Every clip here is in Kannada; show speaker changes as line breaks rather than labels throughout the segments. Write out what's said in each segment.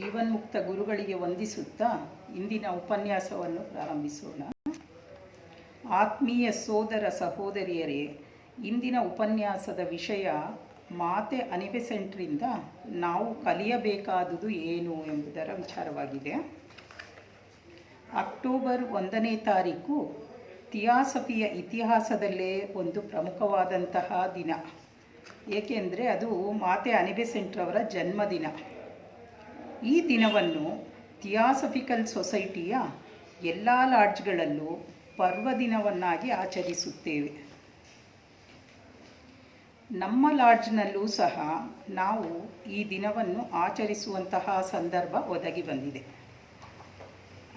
ಜೀವನ್ಮುಕ್ತ ಗುರುಗಳಿಗೆ ವಂದಿಸುತ್ತಾ ಇಂದಿನ ಉಪನ್ಯಾಸವನ್ನು ಪ್ರಾರಂಭಿಸೋಣ. ಆತ್ಮೀಯ ಸೋದರ ಸಹೋದರಿಯರೇ, ಇಂದಿನ ಉಪನ್ಯಾಸದ ವಿಷಯ ಮಾತೆ ಅನಿಬೆಸೆಂಟ್ರಿಂದ ನಾವು ಕಲಿಯಬೇಕಾದುದು ಏನು ಎಂಬುದರ ವಿಚಾರವಾಗಿದೆ. ಅಕ್ಟೋಬರ್ ಒಂದನೇ ತಾರೀಕು ಥಿಯಾಸಫಿಯ ಇತಿಹಾಸದಲ್ಲೇ ಒಂದು ಪ್ರಮುಖವಾದಂತಹ ದಿನ. ಏಕೆಂದರೆ ಅದು ಮಾತೆ ಅನಿಬೆಸೆಂಟ್ರವರ ಜನ್ಮದಿನ. ಈ ದಿನವನ್ನು ಥಿಯಾಸಫಿಕಲ್ ಸೊಸೈಟಿಯ ಎಲ್ಲ ಲಾಡ್ಜ್ಗಳಲ್ಲೂ ಪರ್ವದಿನವನ್ನಾಗಿ ಆಚರಿಸುತ್ತೇವೆ. ನಮ್ಮ ಲಾಡ್ಜ್ನಲ್ಲೂ ಸಹ ನಾವು ಈ ದಿನವನ್ನು ಆಚರಿಸುವಂತಹ ಸಂದರ್ಭ ಒದಗಿ ಬಂದಿದೆ.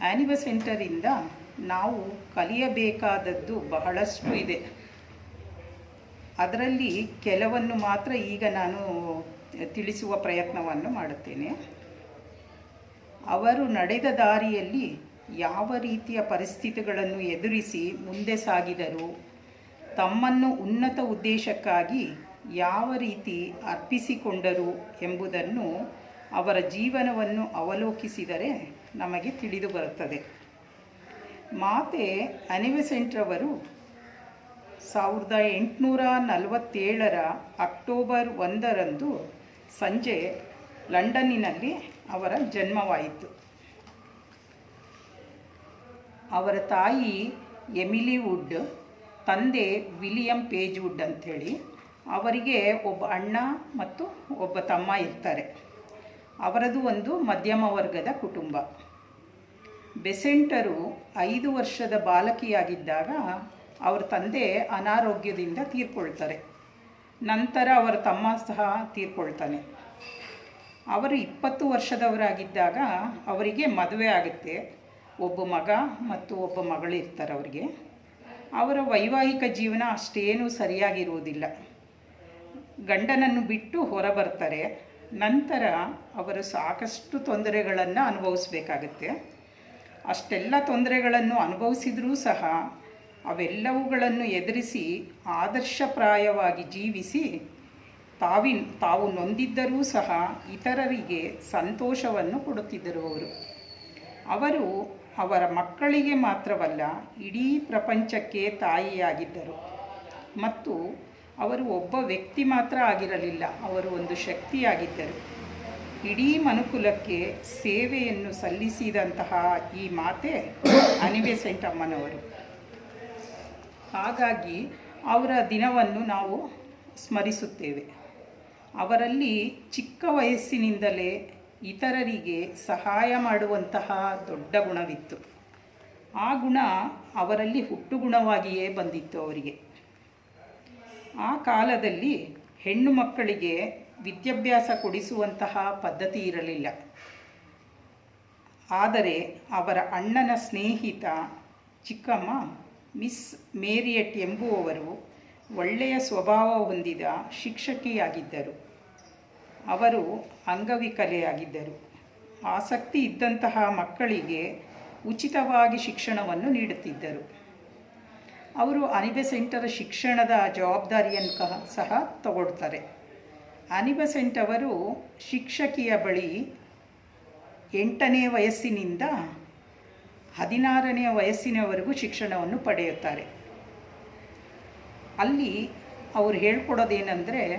ಆ್ಯನಿವಸೆಂಟರಿಂದ ನಾವು ಕಲಿಯಬೇಕಾದದ್ದು ಬಹಳಷ್ಟು ಇದೆ. ಅದರಲ್ಲಿ ಕೆಲವನ್ನು ಮಾತ್ರ ಈಗ ನಾನು ತಿಳಿಸುವ ಪ್ರಯತ್ನವನ್ನು ಮಾಡುತ್ತೇನೆ. ಅವರು ನಡೆದ ದಾರಿಯಲ್ಲಿ ಯಾವ ರೀತಿಯ ಪರಿಸ್ಥಿತಿಗಳನ್ನು ಎದುರಿಸಿ ಮುಂದೆ ಸಾಗಿದರು, ತಮ್ಮನ್ನು ಉನ್ನತ ಉದ್ದೇಶಕ್ಕಾಗಿ ಯಾವ ರೀತಿ ಅರ್ಪಿಸಿಕೊಂಡರು ಎಂಬುದನ್ನು ಅವರ ಜೀವನವನ್ನು ಅವಲೋಕಿಸಿದರೆ ನಮಗೆ ತಿಳಿದು ಬರುತ್ತದೆ. ಮಾತೆ ಅನಿವೆಸೆಂಟ್ರವರು ಸಾವಿರದ ಎಂಟುನೂರ ನಲವತ್ತೇಳರ ಅಕ್ಟೋಬರ್ ಒಂದರಂದು ಸಂಜೆ ಲಂಡನ್ನಿನಲ್ಲಿ ಅವರ ಜನ್ಮವಾಯಿತು. ಅವರ ತಾಯಿ ಎಮಿಲಿ ವುಡ್, ತಂದೆ ವಿಲಿಯಂ ಪೇಜ್ ವುಡ್ ಅಂಥೇಳಿ, ಅವರಿಗೆ ಒಬ್ಬ ಅಣ್ಣ ಮತ್ತು ಒಬ್ಬ ತಮ್ಮ ಇರ್ತಾರೆ. ಅವರದು ಒಂದು ಮಧ್ಯಮ ವರ್ಗದ ಕುಟುಂಬ. ಬೆಸೆಂಟರು ಐದು ವರ್ಷದ ಬಾಲಕಿಯಾಗಿದ್ದಾಗ ಅವರ ತಂದೆ ಅನಾರೋಗ್ಯದಿಂದ ತೀರ್ಕೊಳ್ತಾರೆ. ನಂತರ ಅವರ ತಮ್ಮ ಸಹ ತೀರ್ಕೊಳ್ತಾನೆ. ಅವರು ಇಪ್ಪತ್ತು ವರ್ಷದವರಾಗಿದ್ದಾಗ ಅವರಿಗೆ ಮದುವೆ ಆಗುತ್ತೆ. ಒಬ್ಬ ಮಗ ಮತ್ತು ಒಬ್ಬ ಮಗಳು ಇರ್ತಾರೆ ಅವರಿಗೆ. ಅವರ ವೈವಾಹಿಕ ಜೀವನ ಅಷ್ಟೇನೂ ಸರಿಯಾಗಿರುವುದಿಲ್ಲ. ಗಂಡನನ್ನು ಬಿಟ್ಟು ಹೊರಬರ್ತಾರೆ. ನಂತರ ಅವರು ಸಾಕಷ್ಟು ತೊಂದರೆಗಳನ್ನು ಅನುಭವಿಸಬೇಕಾಗುತ್ತೆ. ಅಷ್ಟೆಲ್ಲ ತೊಂದರೆಗಳನ್ನು ಅನುಭವಿಸಿದರೂ ಸಹ ಅವೆಲ್ಲವುಗಳನ್ನು ಎದುರಿಸಿ ಆದರ್ಶಪ್ರಾಯವಾಗಿ ಜೀವಿಸಿ ತಾವಿ, ತಾವು ನೊಂದಿದ್ದರೂ ಸಹ ಇತರರಿಗೆ ಸಂತೋಷವನ್ನು ಕೊಡುತ್ತಿದ್ದರು ಅವರು. ಅವರು ಅವರ ಮಕ್ಕಳಿಗೆ ಮಾತ್ರವಲ್ಲ, ಇಡೀ ಪ್ರಪಂಚಕ್ಕೆ ತಾಯಿಯಾಗಿದ್ದರು. ಮತ್ತು ಅವರು ಒಬ್ಬ ವ್ಯಕ್ತಿ ಮಾತ್ರ ಆಗಿರಲಿಲ್ಲ, ಅವರು ಒಂದು ಶಕ್ತಿಯಾಗಿದ್ದರು. ಇಡೀ ಮನುಕುಲಕ್ಕೆ ಸೇವೆಯನ್ನು ಸಲ್ಲಿಸಿದಂತಹ ಈ ಮಾತೆ ಅನಿಬೆಸೆಂಟ್ ಅಮ್ಮನವರು ಹಾಗಾಗಿ ಅವರ ದಿನವನ್ನು ನಾವು ಸ್ಮರಿಸುತ್ತೇವೆ. ಅವರಲ್ಲಿ ಚಿಕ್ಕ ವಯಸ್ಸಿನಿಂದಲೇ ಇತರರಿಗೆ ಸಹಾಯ ಮಾಡುವಂತಹ ದೊಡ್ಡ ಗುಣವಿತ್ತು. ಆ ಗುಣ ಅವರಲ್ಲಿ ಹುಟ್ಟುಗುಣವಾಗಿಯೇ ಬಂದಿತ್ತು ಅವರಿಗೆ. ಆ ಕಾಲದಲ್ಲಿ ಹೆಣ್ಣು ಮಕ್ಕಳಿಗೆ ವಿದ್ಯಾಭ್ಯಾಸ ಕೊಡಿಸುವಂತಹ ಪದ್ಧತಿ ಇರಲಿಲ್ಲ. ಆದರೆ ಅವರ ಅಣ್ಣನ ಸ್ನೇಹಿತ ಚಿಕ್ಕಮ್ಮ, ಮಿಸ್ ಮೇರಿಯಟ್ ಎಂಬುವವರು ಒಳ್ಳೆಯ ಸ್ವಭಾವ ಹೊಂದಿದ ಶಿಕ್ಷಕಿಯಾಗಿದ್ದರು. ಅವರು ಅಂಗವಿಕಲೆಯಾಗಿದ್ದರು. ಆಸಕ್ತಿ ಇದ್ದಂತಹ ಮಕ್ಕಳಿಗೆ ಉಚಿತವಾಗಿ ಶಿಕ್ಷಣವನ್ನು ನೀಡುತ್ತಿದ್ದರು. ಅವರು ಅನಿಬೆಸೆಂಟರ ಶಿಕ್ಷಣದ ಜವಾಬ್ದಾರಿಯನ್ನು ಸಹ ತಗೊಳ್ತಾರೆ. ಅನಿಬೆಸೆಂಟ್ ಅವರು ಶಿಕ್ಷಕಿಯ ಬಳಿ ಎಂಟನೇ ವಯಸ್ಸಿನಿಂದ ಹದಿನಾರನೇ ವಯಸ್ಸಿನವರೆಗೂ ಶಿಕ್ಷಣವನ್ನು ಪಡೆಯುತ್ತಾರೆ. ಅಲ್ಲಿ ಅವ್ರು ಹೇಳ್ಕೊಡೋದೇನೆಂದರೆ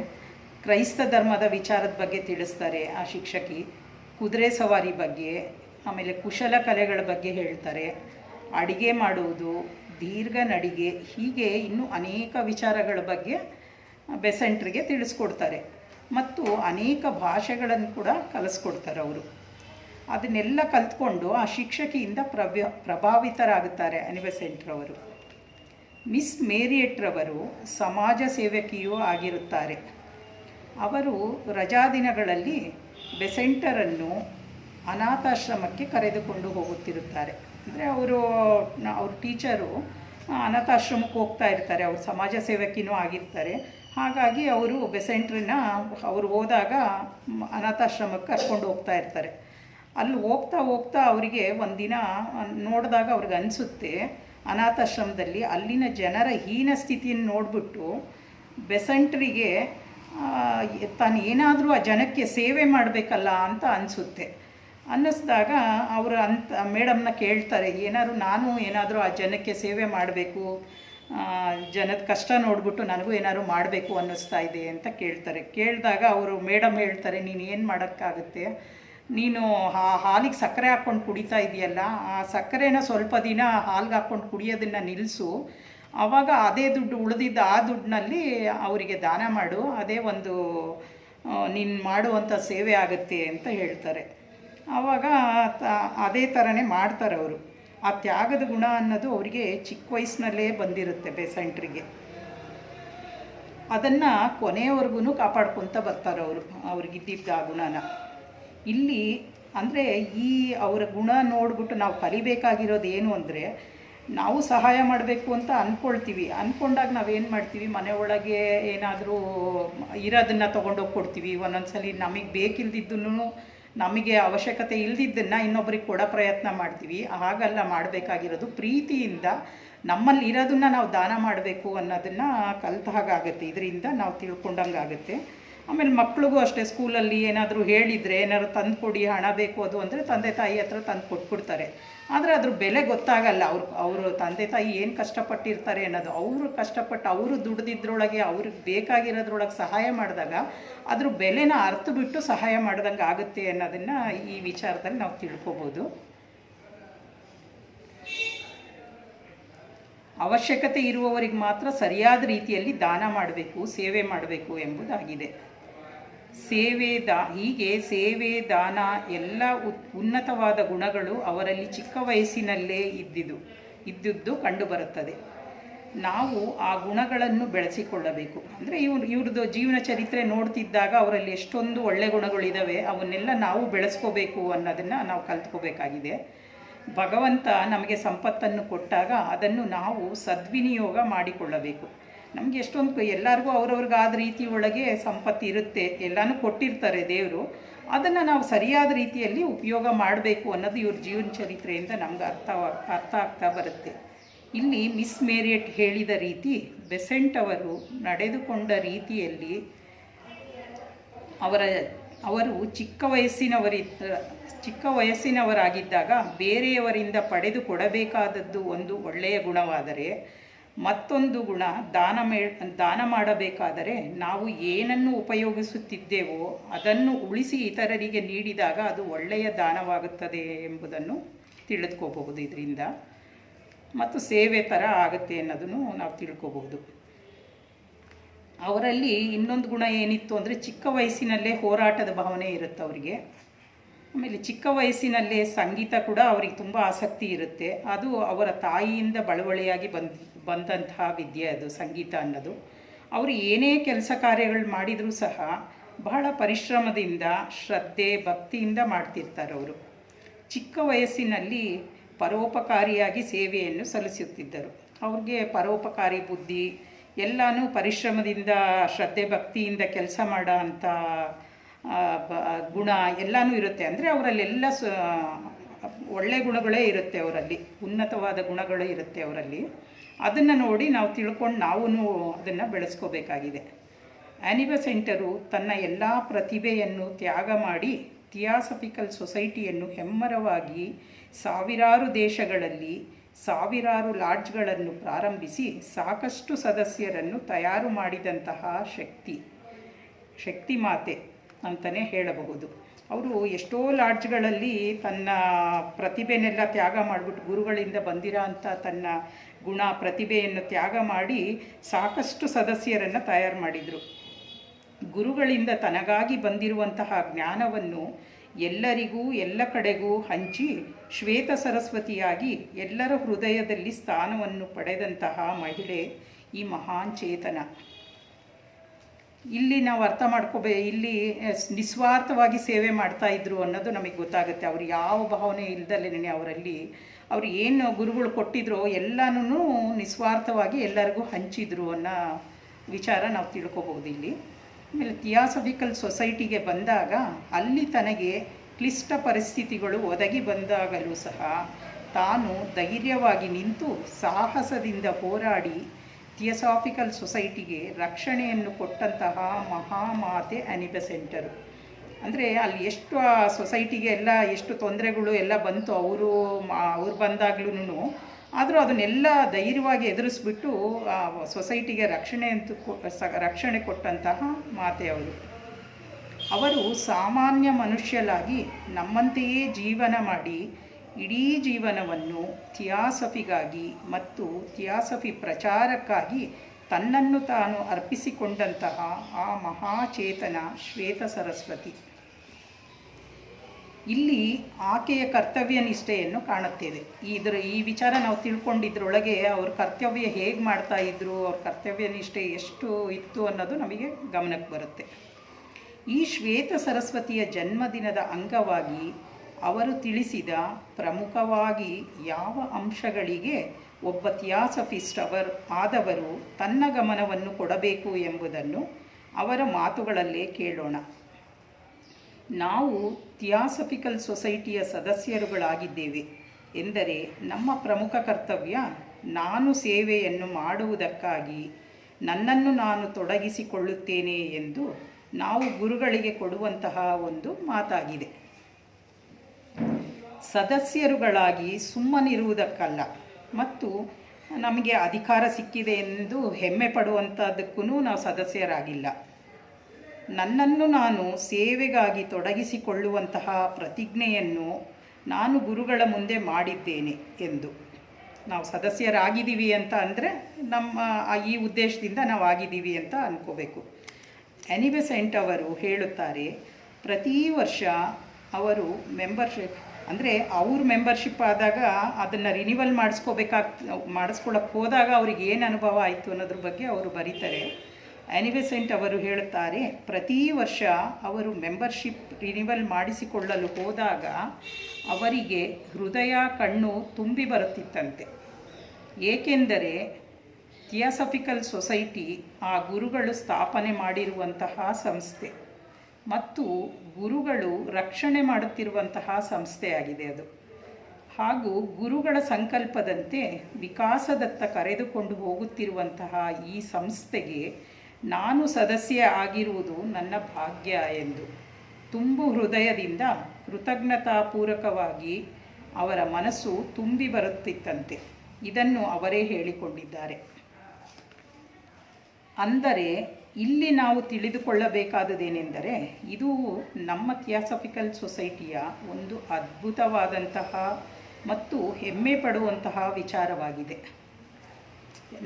ಕ್ರೈಸ್ತ ಧರ್ಮದ ವಿಚಾರದ ಬಗ್ಗೆ ತಿಳಿಸ್ತಾರೆ ಆ ಶಿಕ್ಷಕಿ, ಕುದುರೆ ಸವಾರಿ ಬಗ್ಗೆ, ಆಮೇಲೆ ಕುಶಲ ಕಲೆಗಳ ಬಗ್ಗೆ ಹೇಳ್ತಾರೆ, ಅಡಿಗೆ ಮಾಡುವುದು, ದೀರ್ಘ ನಡಿಗೆ, ಹೀಗೆ ಇನ್ನೂ ಅನೇಕ ವಿಚಾರಗಳ ಬಗ್ಗೆ ಬೆಸೆಂಟ್ರಿಗೆ ತಿಳಿಸ್ಕೊಡ್ತಾರೆ. ಮತ್ತು ಅನೇಕ ಭಾಷೆಗಳನ್ನು ಕೂಡ ಕಲಿಸ್ಕೊಡ್ತಾರೆ ಅವರು. ಅದನ್ನೆಲ್ಲ ಕಲ್ತ್ಕೊಂಡು ಆ ಶಿಕ್ಷಕಿಯಿಂದ ಪ್ರಭ ಪ್ರಭಾವಿತರಾಗುತ್ತಾರೆ ಅನಿಬೆಸೆಂಟ್ರವರು. ಮಿಸ್ ಮೇರಿಯೆಟ್ರವರು ಸಮಾಜ ಸೇವಕಿಯೂ ಆಗಿರುತ್ತಾರೆ. ಅವರು ರಜಾದಿನಗಳಲ್ಲಿ ಬೆಸೆಂಟರನ್ನು ಅನಾಥಾಶ್ರಮಕ್ಕೆ ಕರೆದುಕೊಂಡು ಹೋಗುತ್ತಿರುತ್ತಾರೆ. ಅಂದರೆ ಅವರು, ಅವ್ರ ಟೀಚರು ಅನಾಥಾಶ್ರಮಕ್ಕೆ ಹೋಗ್ತಾ ಇರ್ತಾರೆ, ಅವರು ಸಮಾಜ ಸೇವಕಿನೂ ಆಗಿರ್ತಾರೆ. ಹಾಗಾಗಿ ಅವರು ಬೆಸೆಂಟ್ರನ್ನ ಅವರು ಹೋದಾಗ ಅನಾಥಾಶ್ರಮಕ್ಕೆ ಕರ್ಕೊಂಡು ಹೋಗ್ತಾ ಇರ್ತಾರೆ. ಅಲ್ಲಿ ಹೋಗ್ತಾ ಹೋಗ್ತಾ ಅವರಿಗೆ ಒಂದಿನ ನೋಡಿದಾಗ ಅವ್ರಿಗೆ ಅನಿಸುತ್ತೆ ಅನಾಥಾಶ್ರಮದಲ್ಲಿ ಅಲ್ಲಿನ ಜನರ ಹೀನ ಸ್ಥಿತಿಯನ್ನು ನೋಡಿಬಿಟ್ಟು ಬೆಸೆಂಟ್ರಿಗೆ ತಾನು ಏನಾದರೂ ಆ ಜನಕ್ಕೆ ಸೇವೆ ಮಾಡಬೇಕಲ್ಲ ಅಂತ ಅನಿಸುತ್ತೆ. ಅನ್ನಿಸ್ದಾಗ ಅವರು ಅಂತ ಮೇಡಮ್ನ ಕೇಳ್ತಾರೆ, ಏನಾದ್ರು ನಾನು ಏನಾದರೂ ಆ ಜನಕ್ಕೆ ಸೇವೆ ಮಾಡಬೇಕು ಜನದ ಕಷ್ಟ ನೋಡಿಬಿಟ್ಟು ನನಗೂ ಏನಾದರೂ ಮಾಡಬೇಕು ಅನ್ನಿಸ್ತಾ ಇದೆ ಅಂತ ಕೇಳ್ತಾರೆ. ಕೇಳಿದಾಗ ಅವರು ಮೇಡಮ್ ಹೇಳ್ತಾರೆ, ನೀನು ಏನು ಮಾಡೋಕ್ಕಾಗುತ್ತೆ? ನೀನು ಆ ಹಾಲಿಗೆ ಸಕ್ಕರೆ ಹಾಕ್ಕೊಂಡು ಕುಡಿತಾ ಇದೆಯಲ್ಲ, ಆ ಸಕ್ಕರೆನ ಸ್ವಲ್ಪ ದಿನ ಹಾಲ್ಗೆ ಹಾಕ್ಕೊಂಡು ಕುಡಿಯೋದನ್ನು ನಿಲ್ಲಿಸು ಆವಾಗ ಅದೇ ದುಡ್ಡು ಉಳಿದಿದ್ದ ಆ ದುಡ್ಡಿನಲ್ಲಿ ಅವರಿಗೆ ದಾನ ಮಾಡು, ಅದೇ ಒಂದು ನೀನು ಮಾಡುವಂಥ ಸೇವೆ ಆಗುತ್ತೆ ಅಂತ ಹೇಳ್ತಾರೆ. ಆವಾಗ ಅದೇ ಥರನೇ ಮಾಡ್ತಾರೆ ಅವರು. ಆ ತ್ಯಾಗದ ಗುಣ ಅನ್ನೋದು ಅವರಿಗೆ ಚಿಕ್ಕ ವಯಸ್ಸಿನಲ್ಲೇ ಬಂದಿರುತ್ತೆ ಬೇಸೆಂಟ್ರಿಗೆ ಅದನ್ನು ಕೊನೆಯವರೆಗೂ ಕಾಪಾಡ್ಕೊತ ಬರ್ತಾರೆ ಅವರು, ಅವ್ರಿಗಿದ್ದಿದ್ದ ಆ ಗುಣನ. ಇಲ್ಲಿ ಅಂದರೆ ಈ ಅವರ ಗುಣ ನೋಡ್ಬಿಟ್ಟು ನಾವು ಕಲಿಬೇಕಾಗಿರೋದು ಏನು ಅಂದರೆ ನಾವು ಸಹಾಯ ಮಾಡಬೇಕು ಅಂತ ಅಂದ್ಕೊಳ್ತೀವಿ ಅಂದ್ಕೊಂಡಾಗ ನಾವೇನು ಮಾಡ್ತೀವಿ? ಮನೆ ಒಳಗೆ ಏನಾದರೂ ಇರೋದನ್ನು ತೊಗೊಂಡೋಗಿ ಕೊಡ್ತೀವಿ. ಒಂದೊಂದು ಸಲ ನಮಗೆ ಬೇಕಿಲ್ದಿದ್ದನ್ನು ನಮಗೆ ಅವಶ್ಯಕತೆ ಇಲ್ದಿದ್ದನ್ನು ಇನ್ನೊಬ್ರಿಗೆ ಕೊಡೋ ಪ್ರಯತ್ನ ಮಾಡ್ತೀವಿ. ಹಾಗಲ್ಲ, ಮಾಡಬೇಕಾಗಿರೋದು ಪ್ರೀತಿಯಿಂದ ನಮ್ಮಲ್ಲಿ ಇರೋದನ್ನು ನಾವು ದಾನ ಮಾಡಬೇಕು ಅನ್ನೋದನ್ನು ಕಲ್ತ ಹಾಗಾಗುತ್ತೆ. ಇದರಿಂದ ನಾವು ತಿಳ್ಕೊಂಡಂಗೆ ಆಗುತ್ತೆ ಆಮೇಲೆ ಮಕ್ಳಿಗೂ ಅಷ್ಟೇ ಸ್ಕೂಲಲ್ಲಿ ಏನಾದರೂ ಹೇಳಿದರೆ ಏನಾದ್ರು ತಂದು ಕೊಡಿ ಹಣ ಬೇಕು ಅದು ಅಂದರೆ ತಂದೆ ತಾಯಿ ಹತ್ರ ತಂದು ಕೊಟ್ಬಿಡ್ತಾರೆ. ಆದರೆ ಅದ್ರ ಬೆಲೆ ಗೊತ್ತಾಗಲ್ಲ ಅವ್ರು, ಅವರು ತಂದೆ ತಾಯಿ ಏನು ಕಷ್ಟಪಟ್ಟಿರ್ತಾರೆ ಅನ್ನೋದು. ಅವರು ಕಷ್ಟಪಟ್ಟು ಅವರು ದುಡ್ದಿದ್ರೊಳಗೆ ಅವ್ರಿಗೆ ಬೇಕಾಗಿರೋದ್ರೊಳಗೆ ಸಹಾಯ ಮಾಡಿದಾಗ ಅದ್ರ ಬೆಲೆನ ಅರ್ಥ ಬಿಟ್ಟು ಸಹಾಯ ಮಾಡ್ದಂಗೆ ಆಗುತ್ತೆ ಅನ್ನೋದನ್ನು ಈ ವಿಚಾರದಲ್ಲಿ ನಾವು ತಿಳ್ಕೊಬೋದು. ಅವಶ್ಯಕತೆ ಇರುವವರಿಗೆ ಮಾತ್ರ ಸರಿಯಾದ ರೀತಿಯಲ್ಲಿ ದಾನ ಮಾಡಬೇಕು, ಸೇವೆ ಮಾಡಬೇಕು ಎಂಬುದಾಗಿದೆ. ಸೇವೆ ದಾ ಹೀಗೆ ಸೇವೆ ದಾನ ಎಲ್ಲ ಉನ್ನತವಾದ ಗುಣಗಳು ಅವರಲ್ಲಿ ಚಿಕ್ಕ ವಯಸ್ಸಿನಲ್ಲೇ ಇದ್ದಿದ್ದು ಇದ್ದದ್ದು ಕಂಡುಬರುತ್ತದೆ. ನಾವು ಆ ಗುಣಗಳನ್ನು ಬೆಳೆಸಿಕೊಳ್ಳಬೇಕು. ಅಂದರೆ ಇವ್ರು ಇವ್ರದ್ದು ಜೀವನ ಚರಿತ್ರೆ ನೋಡ್ತಿದ್ದಾಗ ಅವರಲ್ಲಿ ಎಷ್ಟೊಂದು ಒಳ್ಳೆ ಗುಣಗಳಿದ್ದಾವೆ ಅವನ್ನೆಲ್ಲ ನಾವು ಬೆಳೆಸ್ಕೋಬೇಕು ಅನ್ನೋದನ್ನು ನಾವು ಕಲ್ತ್ಕೋಬೇಕಾಗಿದೆ. ಭಗವಂತ ನಮಗೆ ಸಂಪತ್ತನ್ನು ಕೊಟ್ಟಾಗ ಅದನ್ನು ನಾವು ಸದ್ವಿನಿಯೋಗ ಮಾಡಿಕೊಳ್ಳಬೇಕು. ನಮಗೆ ಎಷ್ಟೊಂದು ಎಲ್ಲರಿಗೂ ಅವ್ರವ್ರಿಗಾದ ರೀತಿ ಒಳಗೆ ಸಂಪತ್ತು ಇರುತ್ತೆ. ಎಲ್ಲನೂ ಕೊಟ್ಟಿರ್ತಾರೆ ದೇವರು. ಅದನ್ನು ನಾವು ಸರಿಯಾದ ರೀತಿಯಲ್ಲಿ ಉಪಯೋಗ ಮಾಡಬೇಕು ಅನ್ನೋದು ಇವ್ರ ಜೀವನ ಚರಿತ್ರೆಯಿಂದ ನಮ್ಗೆ ಅರ್ಥ ಅರ್ಥ ಆಗ್ತಾ ಬರುತ್ತೆ. ಇಲ್ಲಿ ಮಿಸ್ ಮೇರಿಯಟ್ ಹೇಳಿದ ರೀತಿ ಬೆಸೆಂಟ್ ಅವರು ನಡೆದುಕೊಂಡ ರೀತಿಯಲ್ಲಿ ಅವರ, ಅವರು ಚಿಕ್ಕ ವಯಸ್ಸಿನವರಿದ್ದ, ಚಿಕ್ಕ ವಯಸ್ಸಿನವರಾಗಿದ್ದಾಗ ಬೇರೆಯವರಿಂದ ಪಡೆದುಕೊಡಬೇಕಾದದ್ದು ಒಂದು ಒಳ್ಳೆಯ ಗುಣವಾದರೆ ಮತ್ತೊಂದು ಗುಣ ದಾನ ದಾನ ಮಾಡಬೇಕಾದರೆ ನಾವು ಏನನ್ನು ಉಪಯೋಗಿಸುತ್ತಿದ್ದೇವೋ ಅದನ್ನು ಉಳಿಸಿ ಇತರರಿಗೆ ನೀಡಿದಾಗ ಅದು ಒಳ್ಳೆಯ ದಾನವಾಗುತ್ತದೆ ಎಂಬುದನ್ನು ತಿಳಿದುಕೋಬಹುದು ಇದರಿಂದ. ಮತ್ತು ಸೇವೆ ಥರ ಆಗುತ್ತೆ ಅನ್ನೋದನ್ನು ನಾವು ತಿಳ್ಕೋಬಹುದು. ಅವರಲ್ಲಿ ಇನ್ನೊಂದು ಗುಣ ಏನಿತ್ತು ಅಂದರೆ ಚಿಕ್ಕ ವಯಸ್ಸಿನಲ್ಲೇ ಹೋರಾಟದ ಭಾವನೆ ಇರುತ್ತೆ ಅವರಿಗೆ. ಆಮೇಲೆ ಚಿಕ್ಕ ವಯಸ್ಸಿನಲ್ಲೇ ಸಂಗೀತ ಕೂಡ ಅವರಿಗೆ ತುಂಬ ಆಸಕ್ತಿ ಇರುತ್ತೆ. ಅದು ಅವರ ತಾಯಿಯಿಂದ ಬಳುವಳಿಯಾಗಿ ಬಂದ್, ಬಂದಂತಹ ವಿದ್ಯೆ ಅದು, ಸಂಗೀತ ಅನ್ನೋದು. ಅವರು ಏನೇ ಕೆಲಸ ಕಾರ್ಯಗಳು ಮಾಡಿದರೂ ಸಹ ಬಹಳ ಪರಿಶ್ರಮದಿಂದ, ಶ್ರದ್ಧೆ, ಭಕ್ತಿಯಿಂದ ಮಾಡ್ತಿರ್ತಾರೆ ಅವರು. ಚಿಕ್ಕ ವಯಸ್ಸಿನಲ್ಲಿ ಪರೋಪಕಾರಿಯಾಗಿ ಸೇವೆಯನ್ನು ಸಲ್ಲಿಸುತ್ತಿದ್ದರು. ಅವ್ರಿಗೆ ಪರೋಪಕಾರಿ ಬುದ್ಧಿ, ಎಲ್ಲನೂ ಪರಿಶ್ರಮದಿಂದ, ಶ್ರದ್ಧೆ, ಭಕ್ತಿಯಿಂದ ಕೆಲಸ ಮಾಡೋ ಅಂಥ ಗುಣ ಎಲ್ಲನೂ ಇರುತ್ತೆ. ಅಂದರೆ ಅವರಲ್ಲೆಲ್ಲ ಸ ಒಳ್ಳೆ ಗುಣಗಳೇ ಇರುತ್ತೆ ಅವರಲ್ಲಿ. ಉನ್ನತವಾದ ಗುಣಗಳೇ ಇರುತ್ತೆ ಅವರಲ್ಲಿ. ಅದನ್ನು ನೋಡಿ ನಾವು ತಿಳ್ಕೊಂಡು ನಾವೂ ಅದನ್ನು ಬೆಳೆಸ್ಕೋಬೇಕಾಗಿದೆ. ಆ್ಯನಿವ ಸೆಂಟರು ತನ್ನ ಎಲ್ಲ ಪ್ರತಿಭೆಯನ್ನು ತ್ಯಾಗ ಮಾಡಿ ಥಿಯಾಸಫಿಕಲ್ ಸೊಸೈಟಿಯನ್ನು ಹೆಮ್ಮರವಾಗಿ ಸಾವಿರಾರು ದೇಶಗಳಲ್ಲಿ ಸಾವಿರಾರು ಲಾಡ್ಜ್ಗಳನ್ನು ಪ್ರಾರಂಭಿಸಿ ಸಾಕಷ್ಟು ಸದಸ್ಯರನ್ನು ತಯಾರು ಮಾಡಿದಂತಹ ಶಕ್ತಿ ಶಕ್ತಿ ಮಾತೆ ಅಂತಲೇ ಹೇಳಬಹುದು. ಅವರು ಎಷ್ಟೋ ಲಾಡ್ಜ್ಗಳಲ್ಲಿ ತನ್ನ ಪ್ರತಿಭೆನೆಲ್ಲ ತ್ಯಾಗ ಮಾಡಿಬಿಟ್ಟು ಗುರುಗಳಿಂದ ಬಂದಿರೋ ಅಂಥ ತನ್ನ ಗುಣ, ಪ್ರತಿಭೆಯನ್ನು ತ್ಯಾಗ ಮಾಡಿ ಸಾಕಷ್ಟು ಸದಸ್ಯರನ್ನು ತಯಾರು ಮಾಡಿದರು. ಗುರುಗಳಿಂದ ತನಗಾಗಿ ಬಂದಿರುವಂತಹ ಜ್ಞಾನವನ್ನು ಎಲ್ಲರಿಗೂ, ಎಲ್ಲ ಕಡೆಗೂ ಹಂಚಿ ಶ್ವೇತ ಸರಸ್ವತಿಯಾಗಿ ಎಲ್ಲರ ಹೃದಯದಲ್ಲಿ ಸ್ಥಾನವನ್ನು ಪಡೆದಂತಹ ಮಹಿಳೆ ಈ ಮಹಾನ್ ಚೇತನ. ಇಲ್ಲಿ ನಾವು ಅರ್ಥ ಮಾಡ್ಕೋಬೇ, ಇಲ್ಲಿ ನಿಸ್ವಾರ್ಥವಾಗಿ ಸೇವೆ ಮಾಡ್ತಾ ಇದ್ರು ಅನ್ನೋದು ನಮಗೆ ಗೊತ್ತಾಗುತ್ತೆ. ಅವ್ರು ಯಾವ ಭಾವನೆ ಇಲ್ದಲೇ ಅವರಲ್ಲಿ, ಅವ್ರು ಏನು ಗುರುಗಳು ಕೊಟ್ಟಿದ್ರೋ ಎಲ್ಲನೂ ನಿಸ್ವಾರ್ಥವಾಗಿ ಎಲ್ಲರಿಗೂ ಹಂಚಿದ್ರು ಅನ್ನೋ ವಿಚಾರ ನಾವು ತಿಳ್ಕೊಬೋದು ಇಲ್ಲಿ. ಆಮೇಲೆ ಥಿಯಾಸಫಿಕಲ್ ಸೊಸೈಟಿಗೆ ಬಂದಾಗ ಅಲ್ಲಿ ತನಗೆ ಕ್ಲಿಷ್ಟ ಪರಿಸ್ಥಿತಿಗಳು ಒದಗಿ ಬಂದಾಗಲೂ ಸಹ ತಾನು ಧೈರ್ಯವಾಗಿ ನಿಂತು ಸಾಹಸದಿಂದ ಹೋರಾಡಿ ಥಿಯಸಾಫಿಕಲ್ ಸೊಸೈಟಿಗೆ ರಕ್ಷಣೆಯನ್ನು ಕೊಟ್ಟಂತಹ ಮಹಾಮಾತೆ ಅನಿಬೆಸೆಂಟರು ಅಂದರೆ ಅಲ್ಲಿ ಎಷ್ಟು ಆ ಸೊಸೈಟಿಗೆ ಎಲ್ಲ ಎಷ್ಟು ತೊಂದರೆಗಳು ಎಲ್ಲ ಬಂತು, ಅವರು ಅವ್ರು ಬಂದಾಗ್ಲೂ ಆದರೂ ಅದನ್ನೆಲ್ಲ ಧೈರ್ಯವಾಗಿ ಎದುರಿಸ್ಬಿಟ್ಟು ಆ ಸೊಸೈಟಿಗೆ ರಕ್ಷಣೆ ಅಂತ ಸ, ರಕ್ಷಣೆ ಕೊಟ್ಟಂತಹ ಮಾತೆ ಅವರು. ಅವರು ಸಾಮಾನ್ಯ ಮನುಷ್ಯಲಾಗಿ ನಮ್ಮಂತೆಯೇ ಜೀವನ ಮಾಡಿ ಇಡೀ ಜೀವನವನ್ನು ಥಿಯಾಸಫಿಗಾಗಿ ಮತ್ತು ಥಿಯಾಸಫಿ ಪ್ರಚಾರಕ್ಕಾಗಿ ತನ್ನನ್ನು ತಾನು ಅರ್ಪಿಸಿಕೊಂಡಂತಹ ಆ ಮಹಾಚೇತನ ಶ್ವೇತ ಸರಸ್ವತಿ. ಇಲ್ಲಿ ಆಕೆಯ ಕರ್ತವ್ಯ ನಿಷ್ಠೆಯನ್ನು ಕಾಣುತ್ತೇವೆ. ಇದರ, ಈ ವಿಚಾರ ನಾವು ತಿಳ್ಕೊಂಡಿದ್ರೊಳಗೆ ಅವ್ರ ಕರ್ತವ್ಯ ಹೇಗೆ ಮಾಡ್ತಾ ಇದ್ರು, ಅವ್ರ ಕರ್ತವ್ಯ ನಿಷ್ಠೆ ಎಷ್ಟು ಇತ್ತು ಅನ್ನೋದು ನಮಗೆ ಗಮನಕ್ಕೆ ಬರುತ್ತೆ. ಈ ಶ್ವೇತ ಸರಸ್ವತಿಯ ಜನ್ಮದಿನದ ಅಂಗವಾಗಿ ಅವರು ತಿಳಿಸಿದ ಪ್ರಮುಖವಾಗಿ ಯಾವ ಅಂಶಗಳಿಗೆ ಒಬ್ಬ ಥಿಯಾಸಫಿಸ್ಟ್ ಅವರ್ ಆದವರು ತನ್ನ ಗಮನವನ್ನು ಕೊಡಬೇಕು ಎಂಬುದನ್ನು ಅವರ ಮಾತುಗಳಲ್ಲೇ ಕೇಳೋಣ. ನಾವು ಥಿಯಾಸಫಿಕಲ್ ಸೊಸೈಟಿಯ ಸದಸ್ಯರುಗಳಾಗಿದ್ದೇವೆ ಎಂದರೆ ನಮ್ಮ ಪ್ರಮುಖ ಕರ್ತವ್ಯ ನಾನು ಸೇವೆಯನ್ನು ಮಾಡುವುದಕ್ಕಾಗಿ ನನ್ನನ್ನು ನಾನು ತೊಡಗಿಸಿಕೊಳ್ಳುತ್ತೇನೆ ಎಂದು ನಾವು ಗುರುಗಳಿಗೆ ಕೊಡುವಂತಹ ಒಂದು ಮಾತಾಗಿದೆ. ಸದಸ್ಯರುಗಳಾಗಿ ಸುಮ್ಮನಿರುವುದಕ್ಕಲ್ಲ. ಮತ್ತು ನಮಗೆ ಅಧಿಕಾರ ಸಿಕ್ಕಿದೆ ಎಂದು ಹೆಮ್ಮೆ ಪಡುವಂಥದ್ದಕ್ಕೂ ನಾವು ಸದಸ್ಯರಾಗಿಲ್ಲ. ನನ್ನನ್ನು ನಾನು ಸೇವೆಗಾಗಿ ತೊಡಗಿಸಿಕೊಳ್ಳುವಂತಹ ಪ್ರತಿಜ್ಞೆಯನ್ನು ನಾನು ಗುರುಗಳ ಮುಂದೆ ಮಾಡಿದ್ದೇನೆ ಎಂದು. ನಾವು ಸದಸ್ಯರಾಗಿದ್ದೀವಿ ಅಂತ ಅಂದರೆ ನಮ್ಮ ಈ ಉದ್ದೇಶದಿಂದ ನಾವು ಆಗಿದ್ದೀವಿ ಅಂತ ಅನ್ಕೋಬೇಕು. ಎನಿಬೆಸೆಂಟ್ ಅವರು ಹೇಳುತ್ತಾರೆ, ಪ್ರತಿ ವರ್ಷ ಅವರು ಮೆಂಬರ್ಶಿಪ್ ಅಂದರೆ ಅವ್ರ ಮೆಂಬರ್ಶಿಪ್ ಆದಾಗ ಅದನ್ನು ರಿನಿವಲ್ ಮಾಡಿಸ್ಕೋಬೇಕಾಗ್ ಮಾಡಿಸ್ಕೊಳಕ್ಕೆ ಹೋದಾಗ ಅವ್ರಿಗೆ ಏನು ಅನುಭವ ಆಯಿತು ಅನ್ನೋದ್ರ ಬಗ್ಗೆ ಅವರು ಬರೀತಾರೆ. ಆ್ಯನಿವೆಸೆಂಟ್ ಅವರು ಹೇಳುತ್ತಾರೆ, ಪ್ರತಿ ವರ್ಷ ಅವರು ಮೆಂಬರ್ಶಿಪ್ ರಿನಿವಲ್ ಮಾಡಿಸಿಕೊಳ್ಳಲು ಹೋದಾಗ ಅವರಿಗೆ ಹೃದಯ ಕಣ್ಣು ತುಂಬಿ ಬರುತ್ತಿತ್ತಂತೆ. ಏಕೆಂದರೆ ಥಿಯಾಸಫಿಕಲ್ ಸೊಸೈಟಿ ಆ ಗುರುಗಳು ಸ್ಥಾಪನೆ ಮಾಡಿರುವಂತಹ ಸಂಸ್ಥೆ. ಮತ್ತು ಗುರುಗಳು ರಕ್ಷಣೆ ಮಾಡುತ್ತಿರುವಂತಹ ಸಂಸ್ಥೆಯಾಗಿದೆ ಅದು. ಹಾಗೂ ಗುರುಗಳ ಸಂಕಲ್ಪದಂತೆ ವಿಕಾಸದತ್ತ ಕರೆದುಕೊಂಡು ಹೋಗುತ್ತಿರುವಂತಹ ಈ ಸಂಸ್ಥೆಗೆ ನಾನು ಸದಸ್ಯ ಆಗಿರುವುದು ನನ್ನ ಭಾಗ್ಯ ಎಂದು ತುಂಬು ಹೃದಯದಿಂದ ಕೃತಜ್ಞತಾಪೂರ್ವಕವಾಗಿ ಅವರ ಮನಸ್ಸು ತುಂಬಿ ಬರುತ್ತಿತ್ತಂತೆ. ಇದನ್ನು ಅವರೇ ಹೇಳಿಕೊಂಡಿದ್ದಾರೆ. ಅಂದರೆ ಇಲ್ಲಿ ನಾವು ತಿಳಿದುಕೊಳ್ಳಬೇಕಾದದೇನೆಂದರೆ ಇದು ನಮ್ಮ ಥಿಯಾಸಫಿಕಲ್ ಸೊಸೈಟಿಯ ಒಂದು ಅದ್ಭುತವಾದಂತಹ ಮತ್ತು ಹೆಮ್ಮೆ ಪಡುವಂತಹ ವಿಚಾರವಾಗಿದೆ.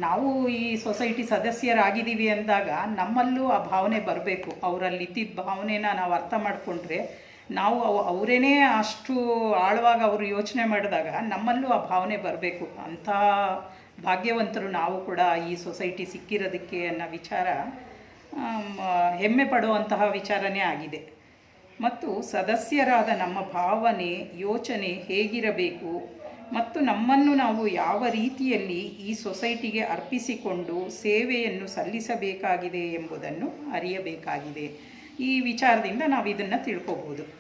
ನಾವು ಈ ಸೊಸೈಟಿ ಸದಸ್ಯರಾಗಿದ್ದೀವಿ ಅಂದಾಗ ನಮ್ಮಲ್ಲೂ ಆ ಭಾವನೆ ಬರಬೇಕು. ಅವರಲ್ಲಿ ಇದ್ದಿದ್ದ ಭಾವನೆನ ನಾವು ಅರ್ಥ ಮಾಡಿಕೊಂಡ್ರೆ ನಾವು ಅವು ಅವರೇನೇ ಅಷ್ಟು ಆಳವಾಗಿ ಅವರು ಯೋಚನೆ ಮಾಡಿದಾಗ ನಮ್ಮಲ್ಲೂ ಆ ಭಾವನೆ ಬರಬೇಕು. ಅಂಥ ಭಾಗ್ಯವಂತರು ನಾವು ಕೂಡ ಈ ಸೊಸೈಟಿ ಸಿಕ್ಕಿರೋದಕ್ಕೆ ಅನ್ನೋ ವಿಚಾರ ಹೆಮ್ಮೆ ಪಡುವಂತಹ ವಿಚಾರನೇ ಆಗಿದೆ. ಮತ್ತು ಸದಸ್ಯರಾದ ನಮ್ಮ ಭಾವನೆ, ಯೋಚನೆ ಹೇಗಿರಬೇಕು ಮತ್ತು ನಮ್ಮನ್ನು ನಾವು ಯಾವ ರೀತಿಯಲ್ಲಿ ಈ ಸೊಸೈಟಿಗೆ ಅರ್ಪಿಸಿಕೊಂಡು ಸೇವೆಯನ್ನು ಸಲ್ಲಿಸಬೇಕಾಗಿದೆ ಎಂಬುದನ್ನು ಅರಿಯಬೇಕಾಗಿದೆ. ಈ ವಿಚಾರದಿಂದ ನಾವು ಇದನ್ನು ತಿಳ್ಕೋಬೋದು.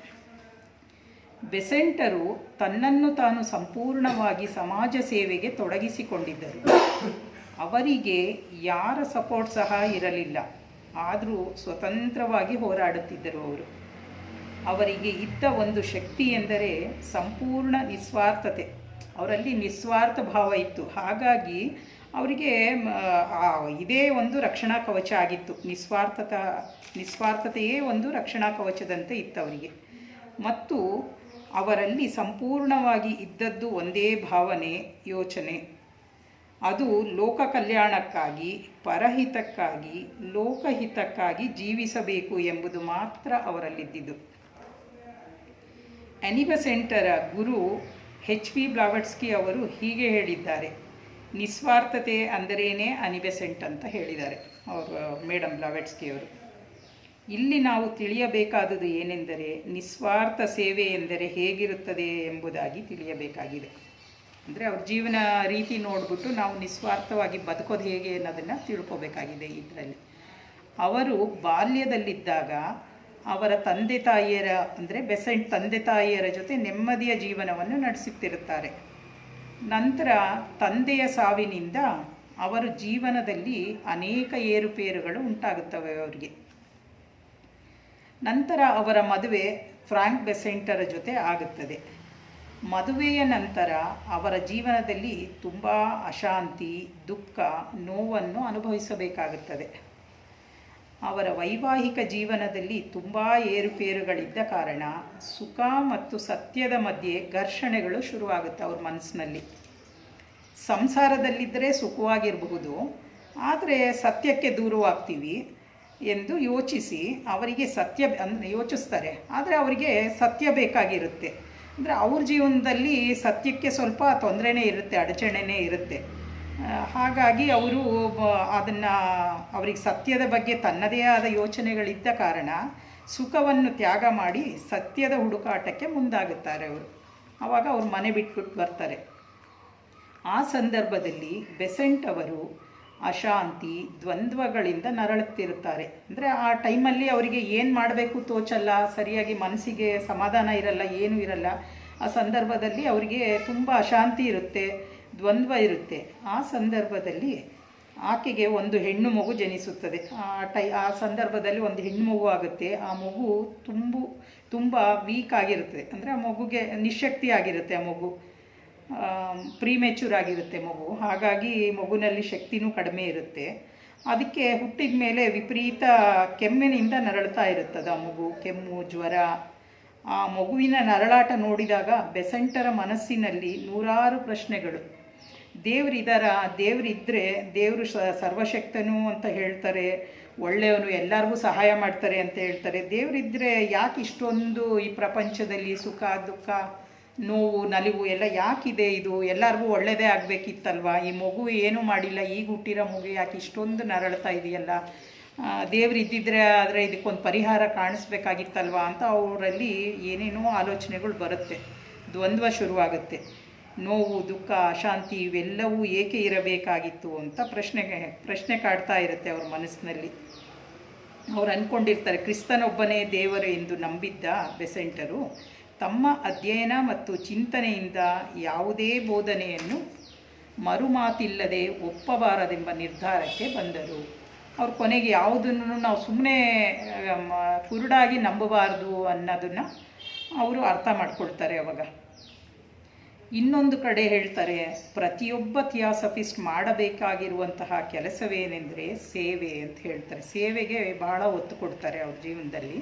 ಬೆಸೆಂಟರು ತನ್ನನ್ನು ತಾನು ಸಂಪೂರ್ಣವಾಗಿ ಸಮಾಜ ಸೇವೆಗೆ ತೊಡಗಿಸಿಕೊಂಡಿದ್ದರು. ಅವರಿಗೆ ಯಾರ ಸಪೋರ್ಟ್ ಸಹ ಇರಲಿಲ್ಲ. ಆದರೂ ಸ್ವತಂತ್ರವಾಗಿ ಹೋರಾಡುತ್ತಿದ್ದರು ಅವರು. ಅವರಿಗೆ ಇದ್ದ ಒಂದು ಶಕ್ತಿ ಎಂದರೆ ಸಂಪೂರ್ಣ ನಿಸ್ವಾರ್ಥತೆ. ಅವರಲ್ಲಿ ನಿಸ್ವಾರ್ಥ ಭಾವ ಇತ್ತು. ಹಾಗಾಗಿ ಅವರಿಗೆ ಇದೇ ಒಂದು ರಕ್ಷಣಾ ಕವಚ ಆಗಿತ್ತು. ನಿಸ್ವಾರ್ಥತ, ನಿಸ್ವಾರ್ಥತೆಯೇ ಒಂದು ರಕ್ಷಣಾ ಕವಚದಂತೆ ಇತ್ತು ಅವರಿಗೆ. ಮತ್ತು ಅವರಲ್ಲಿ ಸಂಪೂರ್ಣವಾಗಿ ಇದ್ದದ್ದು ಒಂದೇ ಭಾವನೆ, ಯೋಚನೆ. ಅದು ಲೋಕ ಕಲ್ಯಾಣಕ್ಕಾಗಿ, ಪರಹಿತಕ್ಕಾಗಿ, ಲೋಕಹಿತಕ್ಕಾಗಿ ಜೀವಿಸಬೇಕು ಎಂಬುದು ಮಾತ್ರ ಅವರಲ್ಲಿದ್ದಿದ್ದು. ಅನಿಬಸೆಂಟರ ಗುರು ಹೆಚ್ ಪಿ ಬ್ಲಾವಟ್ಸ್ಕಿ ಅವರು ಹೀಗೆ ಹೇಳಿದ್ದಾರೆ. ನಿಸ್ವಾರ್ಥತೆ ಅಂದರೇನೆ ಅನಿಬೆಸೆಂಟ್ ಅಂತ ಹೇಳಿದ್ದಾರೆ ಅವರು ಮೇಡಮ್ ಬ್ಲಾವೆಟ್ಸ್ಕಿ ಅವರು. ಇಲ್ಲಿ ನಾವು ತಿಳಿಯಬೇಕಾದುದು ಏನೆಂದರೆ, ನಿಸ್ವಾರ್ಥ ಸೇವೆ ಎಂದರೆ ಹೇಗಿರುತ್ತದೆ ಎಂಬುದಾಗಿ ತಿಳಿಯಬೇಕಾಗಿದೆ. ಅಂದರೆ ಅವ್ರ ಜೀವನ ರೀತಿ ನೋಡಿಬಿಟ್ಟು ನಾವು ನಿಸ್ವಾರ್ಥವಾಗಿ ಬದುಕೋದು ಹೇಗೆ ಅನ್ನೋದನ್ನು ತಿಳ್ಕೊಬೇಕಾಗಿದೆ ಇದರಲ್ಲಿ. ಅವರು ಬಾಲ್ಯದಲ್ಲಿದ್ದಾಗ ಅವರ ತಂದೆ ತಾಯಿಯರ ಅಂದರೆ ಬೆಸೆಂಟ್ ತಂದೆ ತಾಯಿಯರ ಜೊತೆ ನೆಮ್ಮದಿಯ ಜೀವನವನ್ನು ನಡೆಸುತ್ತಿರುತ್ತಾರೆ. ನಂತರ ತಂದೆಯ ಸಾವಿನಿಂದ ಅವರ ಜೀವನದಲ್ಲಿ ಅನೇಕ ಏರುಪೇರುಗಳು ಉಂಟಾಗುತ್ತವೆ ಅವರಿಗೆ. ನಂತರ ಅವರ ಮದುವೆ ಫ್ರಾಂಕ್ ಬೆಸೆಂಟರ ಜೊತೆ ಆಗುತ್ತದೆ. ಮದುವೆಯ ನಂತರ ಅವರ ಜೀವನದಲ್ಲಿ ತುಂಬ ಅಶಾಂತಿ, ದುಃಖ, ನೋವನ್ನು ಅನುಭವಿಸಬೇಕಾಗುತ್ತದೆ. ಅವರ ವೈವಾಹಿಕ ಜೀವನದಲ್ಲಿ ತುಂಬ ಏರುಪೇರುಗಳಿದ್ದ ಕಾರಣ ಸುಖ ಮತ್ತು ಸತ್ಯದ ಮಧ್ಯೆ ಘರ್ಷಣೆಗಳು ಶುರುವಾಗುತ್ತೆ ಅವ್ರ ಮನಸ್ಸಿನಲ್ಲಿ ಸಂಸಾರದಲ್ಲಿದ್ದರೆ ಸುಖವಾಗಿರಬಹುದು, ಆದರೆ ಸತ್ಯಕ್ಕೆ ದೂರವಾಗ್ತೀವಿ ಎಂದು ಯೋಚಿಸಿ ಅವರಿಗೆ ಸತ್ಯ, ಅಂದರೆ ಯೋಚಿಸ್ತಾರೆ. ಆದರೆ ಅವರಿಗೆ ಸತ್ಯ ಬೇಕಾಗಿರುತ್ತೆ. ಅಂದರೆ ಅವ್ರ ಜೀವನದಲ್ಲಿ ಸತ್ಯಕ್ಕೆ ಸ್ವಲ್ಪ ತೊಂದರೆನೇ ಇರುತ್ತೆ, ಅಡಚಣೆನೇ ಇರುತ್ತೆ. ಹಾಗಾಗಿ ಅವರು ಅದನ್ನು ಅವರಿಗೆ ಸತ್ಯದ ಬಗ್ಗೆ ತನ್ನದೇ ಆದ ಯೋಚನೆಗಳಿದ್ದ ಕಾರಣ ಸುಖವನ್ನು ತ್ಯಾಗ ಮಾಡಿ ಸತ್ಯದ ಹುಡುಕಾಟಕ್ಕೆ ಮುಂದಾಗುತ್ತಾರೆ ಅವರು. ಆವಾಗ ಅವ್ರು ಮನೆ ಬಿಟ್ಬಿಟ್ಟು ಬರ್ತಾರೆ. ಆ ಸಂದರ್ಭದಲ್ಲಿ ಬೆಸೆಂಟ್ ಅವರು ಅಶಾಂತಿ, ದ್ವಂದ್ವಗಳಿಂದ ನರಳುತ್ತಿರುತ್ತಾರೆ. ಅಂದರೆ ಆ ಟೈಮಲ್ಲಿ ಅವರಿಗೆ ಏನು ಮಾಡಬೇಕು ತೋಚಲ್ಲ, ಸರಿಯಾಗಿ ಮನಸ್ಸಿಗೆ ಸಮಾಧಾನ ಇರಲ್ಲ, ಏನೂ ಇರಲ್ಲ, ಆ ಸಂದರ್ಭದಲ್ಲಿ ಅವರಿಗೆ ತುಂಬ ಅಶಾಂತಿ ಇರುತ್ತೆ, ದ್ವಂದ್ವ ಇರುತ್ತೆ. ಆ ಸಂದರ್ಭದಲ್ಲಿ ಆಕೆಗೆ ಒಂದು ಹೆಣ್ಣು ಮಗು ಜನಿಸುತ್ತದೆ. ಆ ಟೈ, ಆ ಸಂದರ್ಭದಲ್ಲಿ ಒಂದು ಹೆಣ್ಣು ಮಗು ಆಗುತ್ತೆ. ಆ ಮಗು ತುಂಬು, ತುಂಬ ವೀಕ್ ಆಗಿರುತ್ತೆ. ಅಂದರೆ ಆ ಮಗುಗೆ ನಿಶಕ್ತಿ ಆಗಿರುತ್ತೆ ಆ ಮಗು. ಪ್ರೀಮೆಚೂರ್ ಆಗಿರುತ್ತೆ ಮಗು. ಹಾಗಾಗಿ ಮಗುನಲ್ಲಿ ಶಕ್ತಿನೂ ಕಡಿಮೆ ಇರುತ್ತೆ. ಅದಕ್ಕೆ ಹುಟ್ಟಿದ ಮೇಲೆ ವಿಪರೀತ ಕೆಮ್ಮಿನಿಂದ ನರಳ್ತಾ ಇರುತ್ತದೆ ಆ ಮಗು. ಕೆಮ್ಮು, ಜ್ವರ. ಆ ಮಗುವಿನ ನರಳಾಟ ನೋಡಿದಾಗ ಬೆಸೆಂಟರ ಮನಸ್ಸಿನಲ್ಲಿ ನೂರಾರು ಪ್ರಶ್ನೆಗಳು. ದೇವರಿದಾರ ದೇವರಿದ್ದರೆ ದೇವರು ಸರ್ವಶಕ್ತನು ಅಂತ ಹೇಳ್ತಾರೆ. ಒಳ್ಳೆಯವನು ಎಲ್ಲರಿಗೂ ಸಹಾಯ ಮಾಡ್ತಾರೆ ಅಂತ ಹೇಳ್ತಾರೆ. ದೇವರಿದ್ದರೆ ಯಾಕೆ ಇಷ್ಟೊಂದು ಈ ಪ್ರಪಂಚದಲ್ಲಿ ಸುಖ, ದುಃಖ? ನೋವು, ನಲಿವು ಎಲ್ಲ ಯಾಕಿದೆ ಇದು? ಎಲ್ಲರಿಗೂ ಒಳ್ಳೆಯದೇ ಆಗಬೇಕಿತ್ತಲ್ವ? ಈ ಮಗು ಏನೂ ಮಾಡಿಲ್ಲ, ಈಗ ಹುಟ್ಟಿರೋ ಮಗು ಯಾಕೆ ಇಷ್ಟೊಂದು ನರಳ್ತಾ ಇದೆಯಲ್ಲ? ದೇವ್ರು ಇದ್ದಿದ್ರೆ ಆದರೆ ಇದಕ್ಕೊಂದು ಪರಿಹಾರ ಕಾಣಿಸ್ಬೇಕಾಗಿತ್ತಲ್ವಾ ಅಂತ ಅವರಲ್ಲಿ ಏನೇನೋ ಆಲೋಚನೆಗಳು ಬರುತ್ತೆ. ದ್ವಂದ್ವ ಶುರುವಾಗುತ್ತೆ. ನೋವು, ದುಃಖ, ಅಶಾಂತಿ ಇವೆಲ್ಲವೂ ಏಕೆ ಇರಬೇಕಾಗಿತ್ತು ಅಂತ ಪ್ರಶ್ನೆ ಪ್ರಶ್ನೆ ಕಾಡ್ತಾ ಇರುತ್ತೆ ಅವ್ರ ಮನಸ್ಸಿನಲ್ಲಿ. ಅವ್ರು ಅಂದ್ಕೊಂಡಿರ್ತಾರೆ ಕ್ರಿಸ್ತನೊಬ್ಬನೇ ದೇವರು ಎಂದು ನಂಬಿದ್ದ ಬೆಸೆಂಟರು ತಮ್ಮ ಅಧ್ಯಯನ ಮತ್ತು ಚಿಂತನೆಯಿಂದ ಯಾವುದೇ ಬೋಧನೆಯನ್ನು ಮರುಮಾತಿಲ್ಲದೆ ಒಪ್ಪಬಾರದೆಂಬ ನಿರ್ಧಾರಕ್ಕೆ ಬಂದರು. ಅವ್ರ ಕೊನೆಗೆ ಯಾವುದನ್ನು ನಾವು ಸುಮ್ಮನೆ ಕುರುಡಾಗಿ ನಂಬಬಾರದು ಅನ್ನೋದನ್ನು ಅವರು ಅರ್ಥ ಮಾಡ್ಕೊಳ್ತಾರೆ ಅವಾಗ. ಇನ್ನೊಂದು ಕಡೆ ಹೇಳ್ತಾರೆ, ಪ್ರತಿಯೊಬ್ಬ ಥಿಯಾಸಫಿಸ್ಟ್ ಮಾಡಬೇಕಾಗಿರುವಂತಹ ಕೆಲಸವೇನೆಂದರೆ ಸೇವೆ ಅಂತ ಹೇಳ್ತಾರೆ. ಸೇವೆಗೆ ಬಹಳ ಒತ್ತು ಕೊಡ್ತಾರೆ ಅವ್ರ ಜೀವನದಲ್ಲಿ.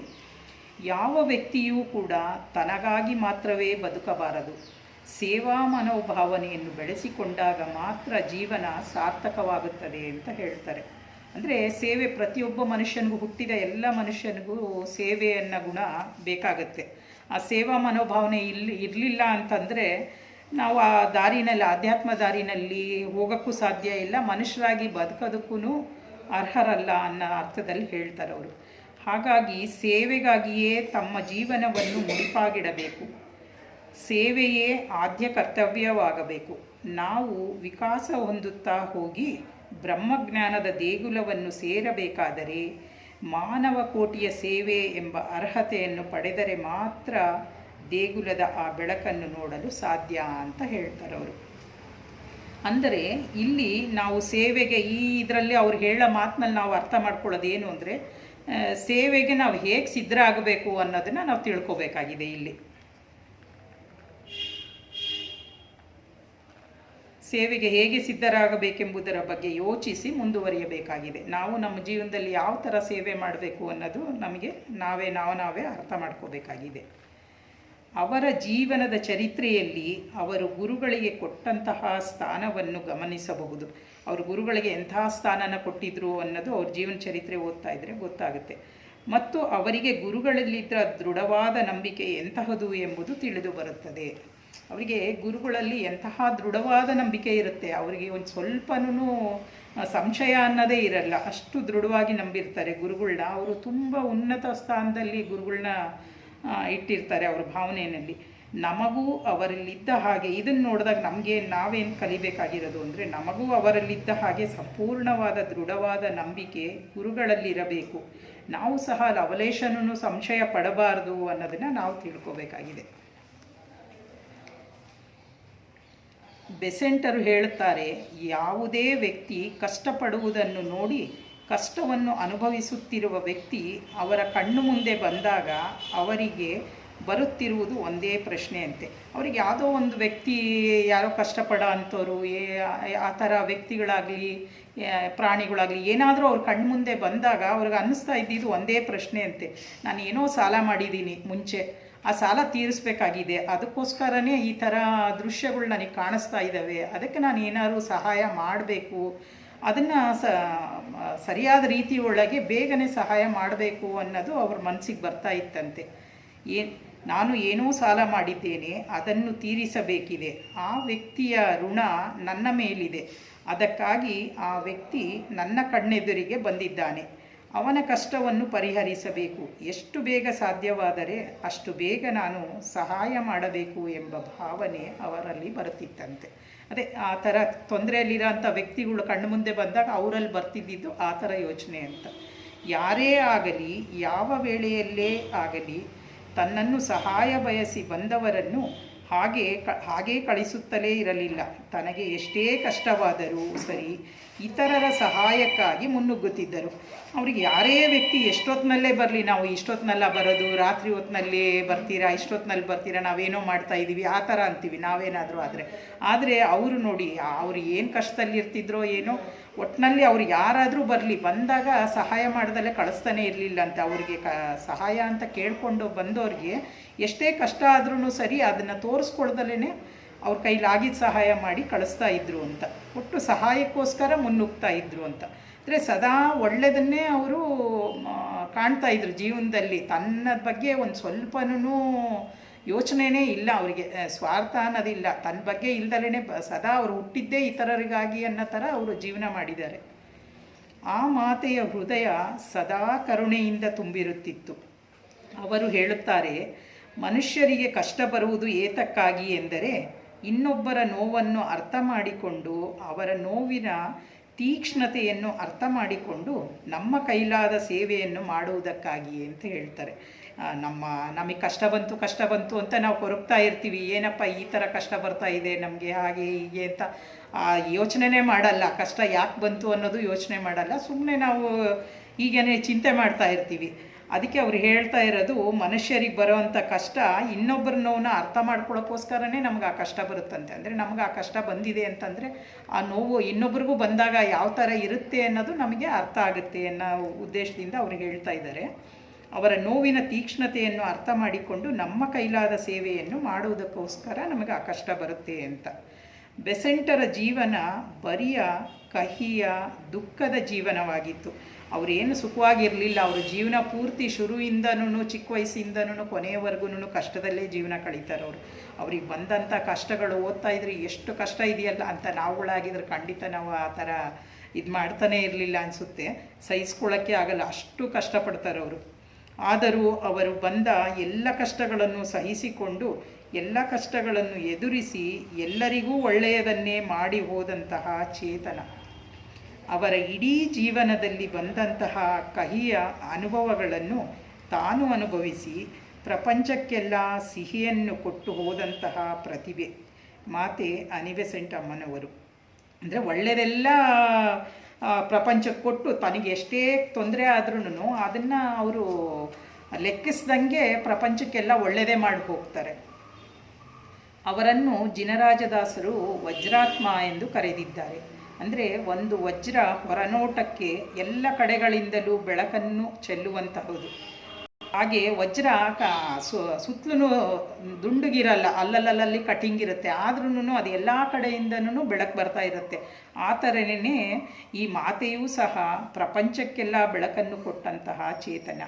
ಯಾವ ವ್ಯಕ್ತಿಯೂ ಕೂಡ ತನಗಾಗಿ ಮಾತ್ರವೇ ಬದುಕಬಾರದು. ಸೇವಾ ಮನೋಭಾವನೆಯನ್ನು ಬೆಳೆಸಿಕೊಂಡಾಗ ಮಾತ್ರ ಜೀವನ ಸಾರ್ಥಕವಾಗುತ್ತದೆ ಅಂತ ಹೇಳ್ತಾರೆ. ಅಂದರೆ ಸೇವೆ ಪ್ರತಿಯೊಬ್ಬ ಮನುಷ್ಯನಿಗೂ ಹುಟ್ಟಿದ ಎಲ್ಲ ಮನುಷ್ಯನಿಗೂ ಸೇವೆ ಅನ್ನೋ ಗುಣ ಬೇಕಾಗುತ್ತೆ. ಆ ಸೇವಾ ಮನೋಭಾವನೆ ಇಲ್ಲಿ ಇರಲಿಲ್ಲ ಅಂತಂದರೆ ನಾವು ಆ ದಾರಿನಲ್ಲಿ, ಆಧ್ಯಾತ್ಮ ದಾರಿನಲ್ಲಿ ಹೋಗೋಕ್ಕೂ ಸಾಧ್ಯ ಇಲ್ಲ. ಮನುಷ್ಯರಾಗಿ ಬದುಕೋದಕ್ಕೂ ಅರ್ಹರಲ್ಲ ಅನ್ನೋ ಅರ್ಥದಲ್ಲಿ ಹೇಳ್ತಾರೆ ಅವರು. ಹಾಗಾಗಿ ಸೇವೆಗಾಗಿಯೇ ತಮ್ಮ ಜೀವನವನ್ನು ಮುಡಿಪಾಗಿಡಬೇಕು. ಸೇವೆಯೇ ಆದ್ಯ ಕರ್ತವ್ಯವಾಗಬೇಕು. ನಾವು ವಿಕಾಸ ಹೊಂದುತ್ತಾ ಹೋಗಿ ಬ್ರಹ್ಮಜ್ಞಾನದ ದೇಗುಲವನ್ನು ಸೇರಬೇಕಾದರೆ ಮಾನವ ಕೋಟಿಯ ಸೇವೆ ಎಂಬ ಅರ್ಹತೆಯನ್ನು ಪಡೆದರೆ ಮಾತ್ರ ದೇಗುಲದ ಆ ಬೆಳಕನ್ನು ನೋಡಲು ಸಾಧ್ಯ ಅಂತ ಹೇಳ್ತಾರೆ ಅವರು. ಅಂದರೆ ಇಲ್ಲಿ ನಾವು ಸೇವೆಗೆ ಈ ಇದರಲ್ಲಿ ಅವ್ರು ಹೇಳೋ ಮಾತಿನಲ್ಲಿ ನಾವು ಅರ್ಥ ಮಾಡ್ಕೊಳ್ಳೋದೇನು ಅಂದರೆ ಸೇವೆಗೆ ನಾವು ಹೇಗೆ ಸಿದ್ಧರಾಗಬೇಕು ಅನ್ನೋದನ್ನು ನಾವು ತಿಳ್ಕೋಬೇಕಾಗಿದೆ ಇಲ್ಲಿ. ಸೇವೆಗೆ ಹೇಗೆ ಸಿದ್ಧರಾಗಬೇಕೆಂಬುದರ ಬಗ್ಗೆ ಯೋಚಿಸಿ ಮುಂದುವರಿಯಬೇಕಾಗಿದೆ. ನಾವು ನಮ್ಮ ಜೀವನದಲ್ಲಿ ಯಾವ ಥರ ಸೇವೆ ಮಾಡಬೇಕು ಅನ್ನೋದು ನಮಗೆ ನಾವೇ, ನಾವು ನಾವೇ ಅರ್ಥ ಮಾಡ್ಕೋಬೇಕಾಗಿದೆ. ಅವರ ಜೀವನದ ಚರಿತ್ರೆಯಲ್ಲಿ ಅವರು ಗುರುಗಳಿಗೆ ಕೊಟ್ಟಂತಹ ಸ್ಥಾನವನ್ನು ಗಮನಿಸಬಹುದು. ಅವರು ಗುರುಗಳಿಗೆ ಎಂಥ ಸ್ಥಾನನ ಕೊಟ್ಟಿದ್ರು ಅನ್ನೋದು ಅವ್ರ ಜೀವನ ಚರಿತ್ರೆ ಓದ್ತಾ ಇದ್ದರೆ ಗೊತ್ತಾಗುತ್ತೆ. ಮತ್ತು ಅವರಿಗೆ ಗುರುಗಳಲ್ಲಿದ್ದ ದೃಢವಾದ ನಂಬಿಕೆ ಎಂತಹದು ಎಂಬುದು ತಿಳಿದು ಬರುತ್ತದೆ. ಅವರಿಗೆ ಗುರುಗಳಲ್ಲಿ ಎಂತಹ ದೃಢವಾದ ನಂಬಿಕೆ ಇರುತ್ತೆ, ಅವರಿಗೆ ಒಂದು ಸ್ವಲ್ಪನೂ ಸಂಶಯ ಅನ್ನೋದೇ ಇರಲ್ಲ. ಅಷ್ಟು ದೃಢವಾಗಿ ನಂಬಿರ್ತಾರೆ ಗುರುಗಳನ್ನ ಅವರು ತುಂಬ ಉನ್ನತ ಸ್ಥಾನದಲ್ಲಿ ಗುರುಗಳನ್ನ ಇಟ್ಟಿರ್ತಾರೆ ಅವರ ಭಾವನೆಯಲ್ಲಿ. ನಮಗೂ ಅವರಲ್ಲಿದ್ದ ಹಾಗೆ ಇದನ್ನು ನೋಡಿದಾಗ ನಮಗೆ ನಾವೇನು ಕಲಿಬೇಕಾಗಿರೋದು ಅಂದರೆ, ನಮಗೂ ಅವರಲ್ಲಿದ್ದ ಹಾಗೆ ಸಂಪೂರ್ಣವಾದ ದೃಢವಾದ ನಂಬಿಕೆ ಗುರುಗಳಲ್ಲಿರಬೇಕು. ನಾವು ಸಹ ಲವಲೇಶನೂ ಸಂಶಯ ಪಡಬಾರದು ಅನ್ನೋದನ್ನು ನಾವು ತಿಳ್ಕೋಬೇಕಾಗಿದೆ. ಬೆಸೆಂಟರು ಹೇಳುತ್ತಾರೆ, ಯಾವುದೇ ವ್ಯಕ್ತಿ ಕಷ್ಟಪಡುವುದನ್ನು ನೋಡಿ ಕಷ್ಟವನ್ನು ಅನುಭವಿಸುತ್ತಿರುವ ವ್ಯಕ್ತಿ ಅವರ ಕಣ್ಣು ಮುಂದೆ ಬಂದಾಗ ಅವರಿಗೆ ಬರುತ್ತಿರುವುದು ಒಂದೇ ಪ್ರಶ್ನೆ ಅಂತೆ ಅವರಿಗೆ ಯಾವುದೋ ಒಂದು ವ್ಯಕ್ತಿ ಯಾರೋ ಕಷ್ಟಪಡೋ ಅಂಥವ್ರು ಏ, ಆ ಥರ ವ್ಯಕ್ತಿಗಳಾಗಲಿ ಪ್ರಾಣಿಗಳಾಗಲಿ, ಏನಾದರೂ ಅವ್ರ ಕಣ್ಣು ಮುಂದೆ ಬಂದಾಗ ಅವ್ರಿಗೆ ಅನ್ನಿಸ್ತಾ ಇದ್ದಿದ್ದು ಒಂದೇ ಪ್ರಶ್ನೆ ಅಂತೆ ನಾನು ಏನೋ ಸಾಲ ಮಾಡಿದ್ದೀನಿ ಮುಂಚೆ, ಆ ಸಾಲ ತೀರಿಸ್ಬೇಕಾಗಿದೆ, ಅದಕ್ಕೋಸ್ಕರನೇ ಈ ಥರ ದೃಶ್ಯಗಳು ನನಗೆ ಕಾಣಿಸ್ತಾ ಇದ್ದಾವೆ, ಅದಕ್ಕೆ ನಾನು ಏನಾದರೂ ಸಹಾಯ ಮಾಡಬೇಕು, ಅದನ್ನು ಸರಿಯಾದ ರೀತಿಯೊಳಗೆ ಬೇಗನೆ ಸಹಾಯ ಮಾಡಬೇಕು ಅನ್ನೋದು ಅವ್ರ ಮನಸ್ಸಿಗೆ ಬರ್ತಾ ಇತ್ತಂತೆ. ಏ ನಾನು ಏನೋ ಸಾಲ ಮಾಡಿದ್ದೇನೆ, ಅದನ್ನು ತೀರಿಸಬೇಕಿದೆ. ಆ ವ್ಯಕ್ತಿಯ ಋಣ ನನ್ನ ಮೇಲಿದೆ. ಅದಕ್ಕಾಗಿ ಆ ವ್ಯಕ್ತಿ ನನ್ನ ಕಣ್ಣೆದುರಿಗೆ ಬಂದಿದ್ದಾನೆ. ಅವನ ಕಷ್ಟವನ್ನು ಪರಿಹರಿಸಬೇಕು. ಎಷ್ಟು ಬೇಗ ಸಾಧ್ಯವಾದರೆ ಅಷ್ಟು ಬೇಗ ನಾನು ಸಹಾಯ ಮಾಡಬೇಕು ಎಂಬ ಭಾವನೆ ಅವರಲ್ಲಿ ಬರುತ್ತಿತ್ತಂತೆ. ಅದೇ, ಆ ಥರ ತೊಂದರೆಯಲ್ಲಿರೋಂಥ ವ್ಯಕ್ತಿಗಳು ಕಣ್ಣು ಮುಂದೆ ಬಂದಾಗ ಅವರಲ್ಲಿ ಬರ್ತಿದ್ದಿದ್ದು ಆ ಥರ ಯೋಚನೆ ಅಂತ. ಯಾರೇ ಆಗಲಿ, ಯಾವ ವೇಳೆಯಲ್ಲೇ ಆಗಲಿ ತನ್ನನ್ನು ಸಹಾಯ ಬಯಸಿ ಬಂದವರನ್ನು ಹಾಗೆ ಕ, ಹಾಗೇ ಕಳಿಸುತ್ತಲೇ ಇರಲಿಲ್ಲ. ತನಗೆ ಎಷ್ಟೇ ಕಷ್ಟವಾದರೂ ಸರಿ ಇತರರ ಸಹಾಯಕ್ಕಾಗಿ ಮುನ್ನುಗ್ಗುತ್ತಿದ್ದರು. ಅವ್ರಿಗೆ ಯಾರೇ ವ್ಯಕ್ತಿ ಎಷ್ಟೊತ್ತಿನಲ್ಲೇ ಬರಲಿ, ನಾವು ಇಷ್ಟೊತ್ತಿನಲ್ಲ ಬರೋದು, ರಾತ್ರಿ ಹೊತ್ತಿನಲ್ಲಿ ಬರ್ತೀರಾ, ಇಷ್ಟೊತ್ತಿನಲ್ಲಿ ಬರ್ತೀರಾ, ನಾವೇನೋ ಮಾಡ್ತಾ ಇದ್ದೀವಿ, ಆ ಥರ ಅಂತೀವಿ, ನಾವೇನಾದರೂ ಆದರೆ. ಆದರೆ ಅವರು ನೋಡಿ, ಅವ್ರು ಏನು ಕಷ್ಟದಲ್ಲಿರ್ತಿದ್ರೋ ಏನೋ ಒಟ್ಟಿನಲ್ಲಿ ಅವ್ರು ಯಾರಾದರೂ ಬರಲಿ, ಬಂದಾಗ ಸಹಾಯ ಮಾಡ್ದಲ್ಲೇ ಕಳಿಸ್ತಾನೆ ಇರಲಿಲ್ಲ ಅಂತ ಅವ್ರಿಗೆ ಕ, ಸಹಾಯ ಅಂತ ಕೇಳಿಕೊಂಡು ಬಂದವ್ರಿಗೆ ಎಷ್ಟೇ ಕಷ್ಟ ಆದ್ರೂ ಸರಿ ಅದನ್ನು ತೋರಿಸ್ಕೊಳ್ದಲೇ ಅವ್ರ ಕೈಲಾಗಿದ್ದ ಸಹಾಯ ಮಾಡಿ ಕಳಿಸ್ತಾ ಇದ್ರು ಅಂತ. ಒಟ್ಟು ಸಹಾಯಕ್ಕೋಸ್ಕರ ಮುನ್ನುಗ್ತಾ ಇದ್ರು ಅಂತ. ಅಂದರೆ ಸದಾ ಒಳ್ಳೆಯದನ್ನೇ ಅವರು ಕಾಣ್ತಾ ಇದ್ರು ಜೀವನದಲ್ಲಿ. ತನ್ನ ಬಗ್ಗೆ ಒಂದು ಸ್ವಲ್ಪನೂ ಯೋಚನೆನೇ ಇಲ್ಲ ಅವರಿಗೆ. ಸ್ವಾರ್ಥ ಅನ್ನೋದಿಲ್ಲ. ತನ್ನ ಬಗ್ಗೆ ಇಲ್ದಲೇ ಸದಾ ಅವರು ಹುಟ್ಟಿದ್ದೇ ಇತರರಿಗಾಗಿ ಅನ್ನೋ ಥರ ಅವರು ಜೀವನ ಮಾಡಿದ್ದಾರೆ. ಆ ಮಾತೆಯ ಹೃದಯ ಸದಾ ಕರುಣೆಯಿಂದ ತುಂಬಿರುತ್ತಿತ್ತು. ಅವರು ಹೇಳುತ್ತಾರೆ, ಮನುಷ್ಯರಿಗೆ ಕಷ್ಟ ಬರುವುದು ಏತಕ್ಕಾಗಿ ಎಂದರೆ, ಇನ್ನೊಬ್ಬರ ನೋವನ್ನು ಅರ್ಥ ಮಾಡಿಕೊಂಡು, ಅವರ ನೋವಿನ ತೀಕ್ಷ್ಣತೆಯನ್ನು ಅರ್ಥ ಮಾಡಿಕೊಂಡು ನಮ್ಮ ಕೈಲಾದ ಸೇವೆಯನ್ನು ಮಾಡುವುದಕ್ಕಾಗಿ ಅಂತ ಹೇಳ್ತಾರೆ. ನಮ್ಮ, ನಮಗೆ ಕಷ್ಟ ಬಂತು ಕಷ್ಟ ಬಂತು ಅಂತ ನಾವು ಕೊರಗ್ತಾ ಇರ್ತೀವಿ. ಏನಪ್ಪ ಈ ಥರ ಕಷ್ಟ ಬರ್ತಾ ಇದೆ, ನಮಗೆ ಹಾಗೆ ಹೀಗೆ ಅಂತ. ಯೋಚನೆನೇ ಮಾಡಲ್ಲ. ಕಷ್ಟ ಯಾಕೆ ಬಂತು ಅನ್ನೋದು ಯೋಚನೆ ಮಾಡಲ್ಲ. ಸುಮ್ಮನೆ ನಾವು ಹೀಗೇನೆ ಚಿಂತೆ ಮಾಡ್ತಾ ಇರ್ತೀವಿ. ಅದಕ್ಕೆ ಅವ್ರು ಹೇಳ್ತಾ ಇರೋದು, ಮನುಷ್ಯರಿಗೆ ಬರೋವಂಥ ಕಷ್ಟ ಇನ್ನೊಬ್ಬರ ನೋವನ್ನ ಅರ್ಥ ಮಾಡ್ಕೊಳ್ಳೋಕ್ಕೋಸ್ಕರನೇ ನಮ್ಗೆ ಆ ಕಷ್ಟ ಬರುತ್ತಂತೆ. ಅಂದರೆ ನಮ್ಗೆ ಆ ಕಷ್ಟ ಬಂದಿದೆ ಅಂತಂದರೆ ಆ ನೋವು ಇನ್ನೊಬ್ರಿಗೂ ಬಂದಾಗ ಯಾವ ಥರ ಇರುತ್ತೆ ಅನ್ನೋದು ನಮಗೆ ಅರ್ಥ ಆಗುತ್ತೆ ಅನ್ನೋ ಉದ್ದೇಶದಿಂದ ಅವ್ರು ಹೇಳ್ತಾ ಇದ್ದಾರೆ. ಅವರ ನೋವಿನ ತೀಕ್ಷ್ಣತೆಯನ್ನು ಅರ್ಥ ಮಾಡಿಕೊಂಡು ನಮ್ಮ ಕೈಲಾದ ಸೇವೆಯನ್ನು ಮಾಡುವುದಕ್ಕೋಸ್ಕರ ನಮಗೆ ಆ ಕಷ್ಟ ಬರುತ್ತೆ ಅಂತ. ಬೆಸೆಂಟರ ಜೀವನ ಬರಿಯ, ಕಹಿಯ, ದುಃಖದ ಜೀವನವಾಗಿತ್ತು. ಅವರೇನು ಸುಖವಾಗಿರಲಿಲ್ಲ, ಅವರು ಜೀವನ ಪೂರ್ತಿ ಶುರುವಿಂದನೂ ಚಿಕ್ಕ ವಯಸ್ಸಿಂದನೂ ಕೊನೆಯವರೆಗೂ ಕಷ್ಟದಲ್ಲೇ ಜೀವನ ಕಳೀತಾರೆ ಅವರು. ಅವ್ರಿಗೆ ಬಂದಂಥ ಕಷ್ಟಗಳು ಓದ್ತಾ ಇದ್ರೆ ಎಷ್ಟು ಕಷ್ಟ ಇದೆಯಲ್ಲ ಅಂತ ನಾವುಗಳಾಗಿದ್ರೆ ಖಂಡಿತ ನಾವು ಆ ಥರ ಇದು ಮಾಡ್ತಾನೇ ಇರಲಿಲ್ಲ ಅನಿಸುತ್ತೆ. ಸಹಿಸ್ಕೊಳ್ಳೋಕ್ಕೆ ಆಗಲ್ಲ, ಅಷ್ಟು ಕಷ್ಟಪಡ್ತಾರೆ ಅವರು. ಆದರೂ ಅವರು ಬಂದ ಎಲ್ಲ ಕಷ್ಟಗಳನ್ನು ಸಹಿಸಿಕೊಂಡು ಎಲ್ಲ ಕಷ್ಟಗಳನ್ನು ಎದುರಿಸಿ ಎಲ್ಲರಿಗೂ ಒಳ್ಳೆಯದನ್ನೇ ಮಾಡಿ ಹೋದಂತಹ ಚೇತನ. ಅವರ ಇಡೀ ಜೀವನದಲ್ಲಿ ಬಂದಂತಹ ಕಹಿಯ ಅನುಭವಗಳನ್ನು ತಾನು ಅನುಭವಿಸಿ ಪ್ರಪಂಚಕ್ಕೆಲ್ಲ ಸಿಹಿಯನ್ನು ಕೊಟ್ಟು ಹೋದಂತಹ ಪ್ರತಿಭೆ. ಮಾತೆ ಅನಿಬೆಸೆಂಟ್ ಅಮ್ಮನವರು. ಅಂದರೆ ಒಳ್ಳೆಯದೆಲ್ಲ ಪ್ರಪಂಚಕ್ಕೆ ಕೊಟ್ಟು ತನಗೆ ಎಷ್ಟೇ ತೊಂದರೆ ಆದ್ರೂ ಅದನ್ನು ಅವರು ಲೆಕ್ಕಿಸ್ದಂಗೆ ಪ್ರಪಂಚಕ್ಕೆಲ್ಲ ಒಳ್ಳೆಯದೇ ಮಾಡಿ ಹೋಗ್ತಾರೆ. ಅವರನ್ನು ಜಿನರಾಜದಾಸರು ವಜ್ರಾತ್ಮ ಎಂದು ಕರೆದಿದ್ದಾರೆ. ಅಂದರೆ ಒಂದು ವಜ್ರ ಹೊರನೋಟಕ್ಕೆ ಎಲ್ಲ ಕಡೆಗಳಿಂದಲೂ ಬೆಳಕನ್ನು ಚೆಲ್ಲುವಂತಹುದು. ಹಾಗೆ ವಜ್ರ ಕ ಸುತ್ತಲೂ ದುಂಡುಗಿರಲ್ಲ, ಅಲ್ಲಲ್ಲಲ್ಲಿ ಕಟಿಂಗ್ ಇರುತ್ತೆ. ಆದ್ರೂ ಅದು ಎಲ್ಲ ಕಡೆಯಿಂದನೂ ಬೆಳಕು ಬರ್ತಾ ಇರುತ್ತೆ. ಆ ಥರನೇ ಈ ಮಾತೆಯೂ ಸಹ ಪ್ರಪಂಚಕ್ಕೆಲ್ಲ ಬೆಳಕನ್ನು ಕೊಟ್ಟಂತಹ ಚೇತನ.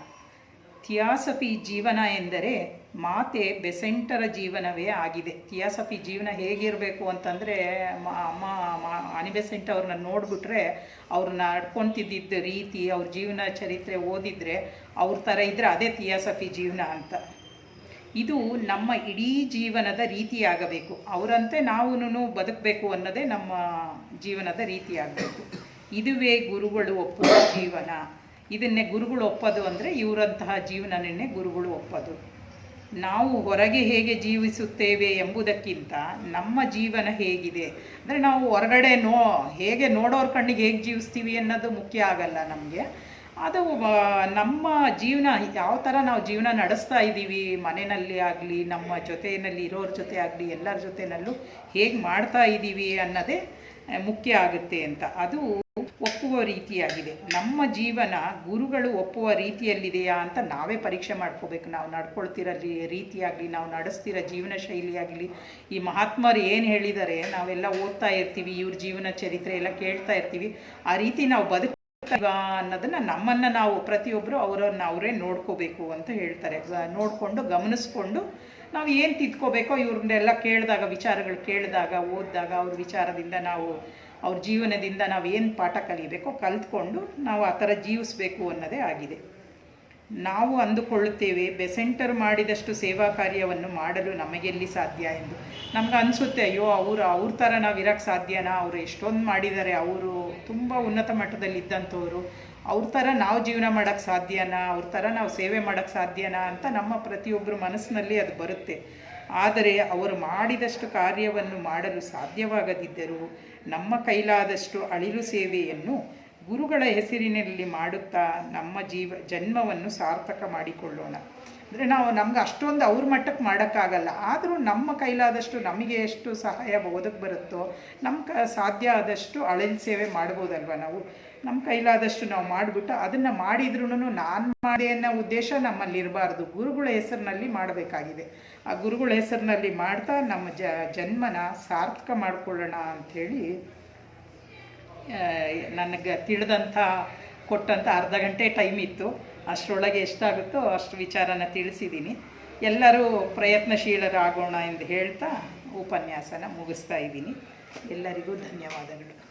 ಥಿಯಾಸಫಿ ಜೀವನ ಎಂದರೆ ಮಾತೆ ಬೆಸೆಂಟರ ಜೀವನವೇ ಆಗಿದೆ. ಥಿಯಾಸಫಿ ಜೀವನ ಹೇಗಿರಬೇಕು ಅಂತಂದರೆ ಅಮ್ಮ ಅನಿ ಬೆಸೆಂಟ್ ಅವ್ರನ್ನ ನೋಡಿಬಿಟ್ರೆ ಅವ್ರನ್ನ ನಡ್ಕೊತಿದ್ದಿದ್ದ ರೀತಿ, ಅವ್ರ ಜೀವನ ಚರಿತ್ರೆ ಓದಿದರೆ ಅವ್ರ ಥರ ಇದ್ದರೆ ಅದೇ ಥಿಯಾಸಫಿ ಜೀವನ ಅಂತ. ಇದು ನಮ್ಮ ಇಡೀ ಜೀವನದ ರೀತಿಯಾಗಬೇಕು. ಅವರಂತೆ ನಾವು ಬದುಕಬೇಕು ಅನ್ನೋದೇ ನಮ್ಮ ಜೀವನದ ರೀತಿಯಾಗಬೇಕು. ಇದುವೇ ಗುರುಗಳು ಒಪ್ಪುವ ಜೀವನ. ಇದನ್ನೇ ಗುರುಗಳು ಒಪ್ಪೋದು ಅಂದರೆ ಇವರಂತಹ ಜೀವನನೇ ಗುರುಗಳು ಒಪ್ಪೋದು. ನಾವು ಹೊರಗೆ ಹೇಗೆ ಜೀವಿಸುತ್ತೇವೆ ಎಂಬುದಕ್ಕಿಂತ ನಮ್ಮ ಜೀವನ ಹೇಗಿದೆ. ಅಂದರೆ ನಾವು ಹೊರಗಡೆ ನೋ, ಹೇಗೆ ನೋಡೋರ ಕಣ್ಣಿಗೆ ಹೇಗೆ ಜೀವಿಸ್ತೀವಿ ಅನ್ನೋದು ಮುಖ್ಯ ಆಗಲ್ಲ ನಮಗೆ. ಅದು ನಮ್ಮ ಜೀವನ, ಯಾವ ಥರ ನಾವು ಜೀವನ ನಡೆಸ್ತಾ ಇದ್ದೀವಿ, ಮನೆಯಲ್ಲಿ ಆಗಲಿ, ನಮ್ಮ ಜೊತೆಯಲ್ಲಿ ಇರೋರ ಜೊತೆ ಆಗಲಿ, ಎಲ್ಲರ ಜೊತೆಯಲ್ಲೂ ಹೇಗೆ ಮಾಡ್ತಾ ಇದ್ದೀವಿ ಅನ್ನೋದೇ ಮುಖ್ಯ ಆಗುತ್ತೆ ಅಂತ. ಅದು ಒಪ್ಪುವ ರೀತಿಯಾಗಿದೆ. ನಮ್ಮ ಜೀವನ ಗುರುಗಳು ಒಪ್ಪುವ ರೀತಿಯಲ್ಲಿದೆಯಾ ಅಂತ ನಾವೇ ಪರೀಕ್ಷೆ ಮಾಡ್ಕೋಬೇಕು. ನಾವು ನಡ್ಕೊಳ್ತಿರೋ ರೀತಿಯಾಗಲಿ, ನಾವು ನಡೆಸ್ತಿರೋ ಜೀವನ ಶೈಲಿಯಾಗಲಿ. ಈ ಮಹಾತ್ಮರು ಏನು ಹೇಳಿದ್ದಾರೆ? ನಾವೆಲ್ಲ ಓದ್ತಾ ಇರ್ತೀವಿ, ಇವ್ರ ಜೀವನ ಚರಿತ್ರೆ ಎಲ್ಲ ಕೇಳ್ತಾ ಇರ್ತೀವಿ. ಆ ರೀತಿ ನಾವು ಬದುಕ ಅನ್ನೋದನ್ನ ನಮ್ಮನ್ನ ನಾವು ಪ್ರತಿಯೊಬ್ಬರು ಅವರನ್ನು ಅವರೇ ನೋಡ್ಕೋಬೇಕು ಅಂತ ಹೇಳ್ತಾರೆ. ನೋಡಿಕೊಂಡು ಗಮನಿಸ್ಕೊಂಡು ನಾವು ಏನು ತಿದ್ಕೋಬೇಕೋ ಇವ್ರನ್ನೆಲ್ಲ ಕೇಳಿದಾಗ, ವಿಚಾರಗಳು ಕೇಳಿದಾಗ, ಓದಿದಾಗ ಅವ್ರ ವಿಚಾರದಿಂದ ನಾವು, ಅವ್ರ ಜೀವನದಿಂದ ನಾವು ಏನು ಪಾಠ ಕಲಿಬೇಕೋ ಕಲ್ತ್ಕೊಂಡು ನಾವು ಆ ಥರ ಜೀವಿಸ್ಬೇಕು ಅನ್ನೋದೇ ಆಗಿದೆ. ನಾವು ಅಂದುಕೊಳ್ಳುತ್ತೇವೆ, ಬೆಸೆಂಟರ್ ಮಾಡಿದಷ್ಟು ಸೇವಾ ಕಾರ್ಯವನ್ನು ಮಾಡಲು ನಮಗೆಲ್ಲಿ ಸಾಧ್ಯ ಎಂದು. ನಮ್ಗೆ ಅನಿಸುತ್ತೆ, ಅಯ್ಯೋ, ಅವರು, ಅವ್ರ ಥರ ನಾವು ಇರೋಕ್ಕೆ ಸಾಧ್ಯನಾ? ಅವರು ಎಷ್ಟೊಂದು ಮಾಡಿದ್ದಾರೆ, ಅವರು ತುಂಬ ಉನ್ನತ ಮಟ್ಟದಲ್ಲಿ ಇದ್ದಂಥವ್ರು ಅವ್ರ ಥರ ನಾವು ಜೀವನ ಮಾಡೋಕ್ಕೆ ಸಾಧ್ಯನಾ? ಅವ್ರ ಥರ ನಾವು ಸೇವೆ ಮಾಡೋಕ್ಕೆ ಸಾಧ್ಯನಾ? ಅಂತ ನಮ್ಮ ಪ್ರತಿಯೊಬ್ಬರ ಮನಸ್ಸಿನಲ್ಲಿ ಅದು ಬರುತ್ತೆ. ಆದರೆ ಅವರು ಮಾಡಿದಷ್ಟು ಕಾರ್ಯವನ್ನು ಮಾಡಲು ಸಾಧ್ಯವಾಗದಿದ್ದರೂ ನಮ್ಮ ಕೈಲಾದಷ್ಟು ಅಳಿಲು ಸೇವೆಯನ್ನು ಗುರುಗಳ ಹೆಸರಿನಲ್ಲಿ ಮಾಡುತ್ತಾ ನಮ್ಮ ಜೀವ, ಜನ್ಮವನ್ನು ಸಾರ್ಥಕ ಮಾಡಿಕೊಳ್ಳೋಣ. ಅಂದರೆ ನಾವು ನಮ್ಗೆ ಅಷ್ಟೊಂದು ಅವ್ರ ಮಟ್ಟಕ್ಕೆ ಮಾಡೋಕ್ಕಾಗಲ್ಲ. ಆದರೂ ನಮ್ಮ ಕೈಲಾದಷ್ಟು ನಮಗೆ ಎಷ್ಟು ಸಹಾಯ ಓದಕ್ಕೆ ಬರುತ್ತೋ ನಮ್ಮ ಕ ಸಾಧ್ಯ ಆದಷ್ಟು ಅಳಲ್ ಸೇವೆ ಮಾಡ್ಬೋದಲ್ವ ನಾವು? ನಮ್ಮ ಕೈಲಾದಷ್ಟು ನಾವು ಮಾಡಿಬಿಟ್ಟು ಅದನ್ನು ಮಾಡಿದ್ರೂ ನಾನು ಮಾಡಿ ಅನ್ನೋ ಉದ್ದೇಶ ನಮ್ಮಲ್ಲಿ ಇರಬಾರ್ದು ಗುರುಗಳ ಹೆಸರಿನಲ್ಲಿ ಮಾಡಬೇಕಾಗಿದೆ. ಆ ಗುರುಗಳ ಹೆಸರಿನಲ್ಲಿ ಮಾಡ್ತಾ ನಮ್ಮ ಜ, ಜನ್ಮನ ಸಾರ್ಥಕ ಮಾಡಿಕೊಳ್ಳೋಣ ಅಂಥೇಳಿ ನನಗೆ ತಿಳಿದಂಥ ಕೊಟ್ಟಂಥ ಅರ್ಧ ಗಂಟೆ ಟೈಮ್ ಇತ್ತು. ಅಷ್ಟರೊಳಗೆ ಎಷ್ಟಾಗುತ್ತೋ ಅಷ್ಟು ವಿಚಾರನ ತಿಳಿಸಿದ್ದೀನಿ. ಎಲ್ಲರೂ ಪ್ರಯತ್ನಶೀಲರಾಗೋಣ ಎಂದು ಹೇಳ್ತಾ ಉಪನ್ಯಾಸನ ಮುಗಿಸ್ತಾ ಇದ್ದೀನಿ. ಎಲ್ಲರಿಗೂ ಧನ್ಯವಾದಗಳು.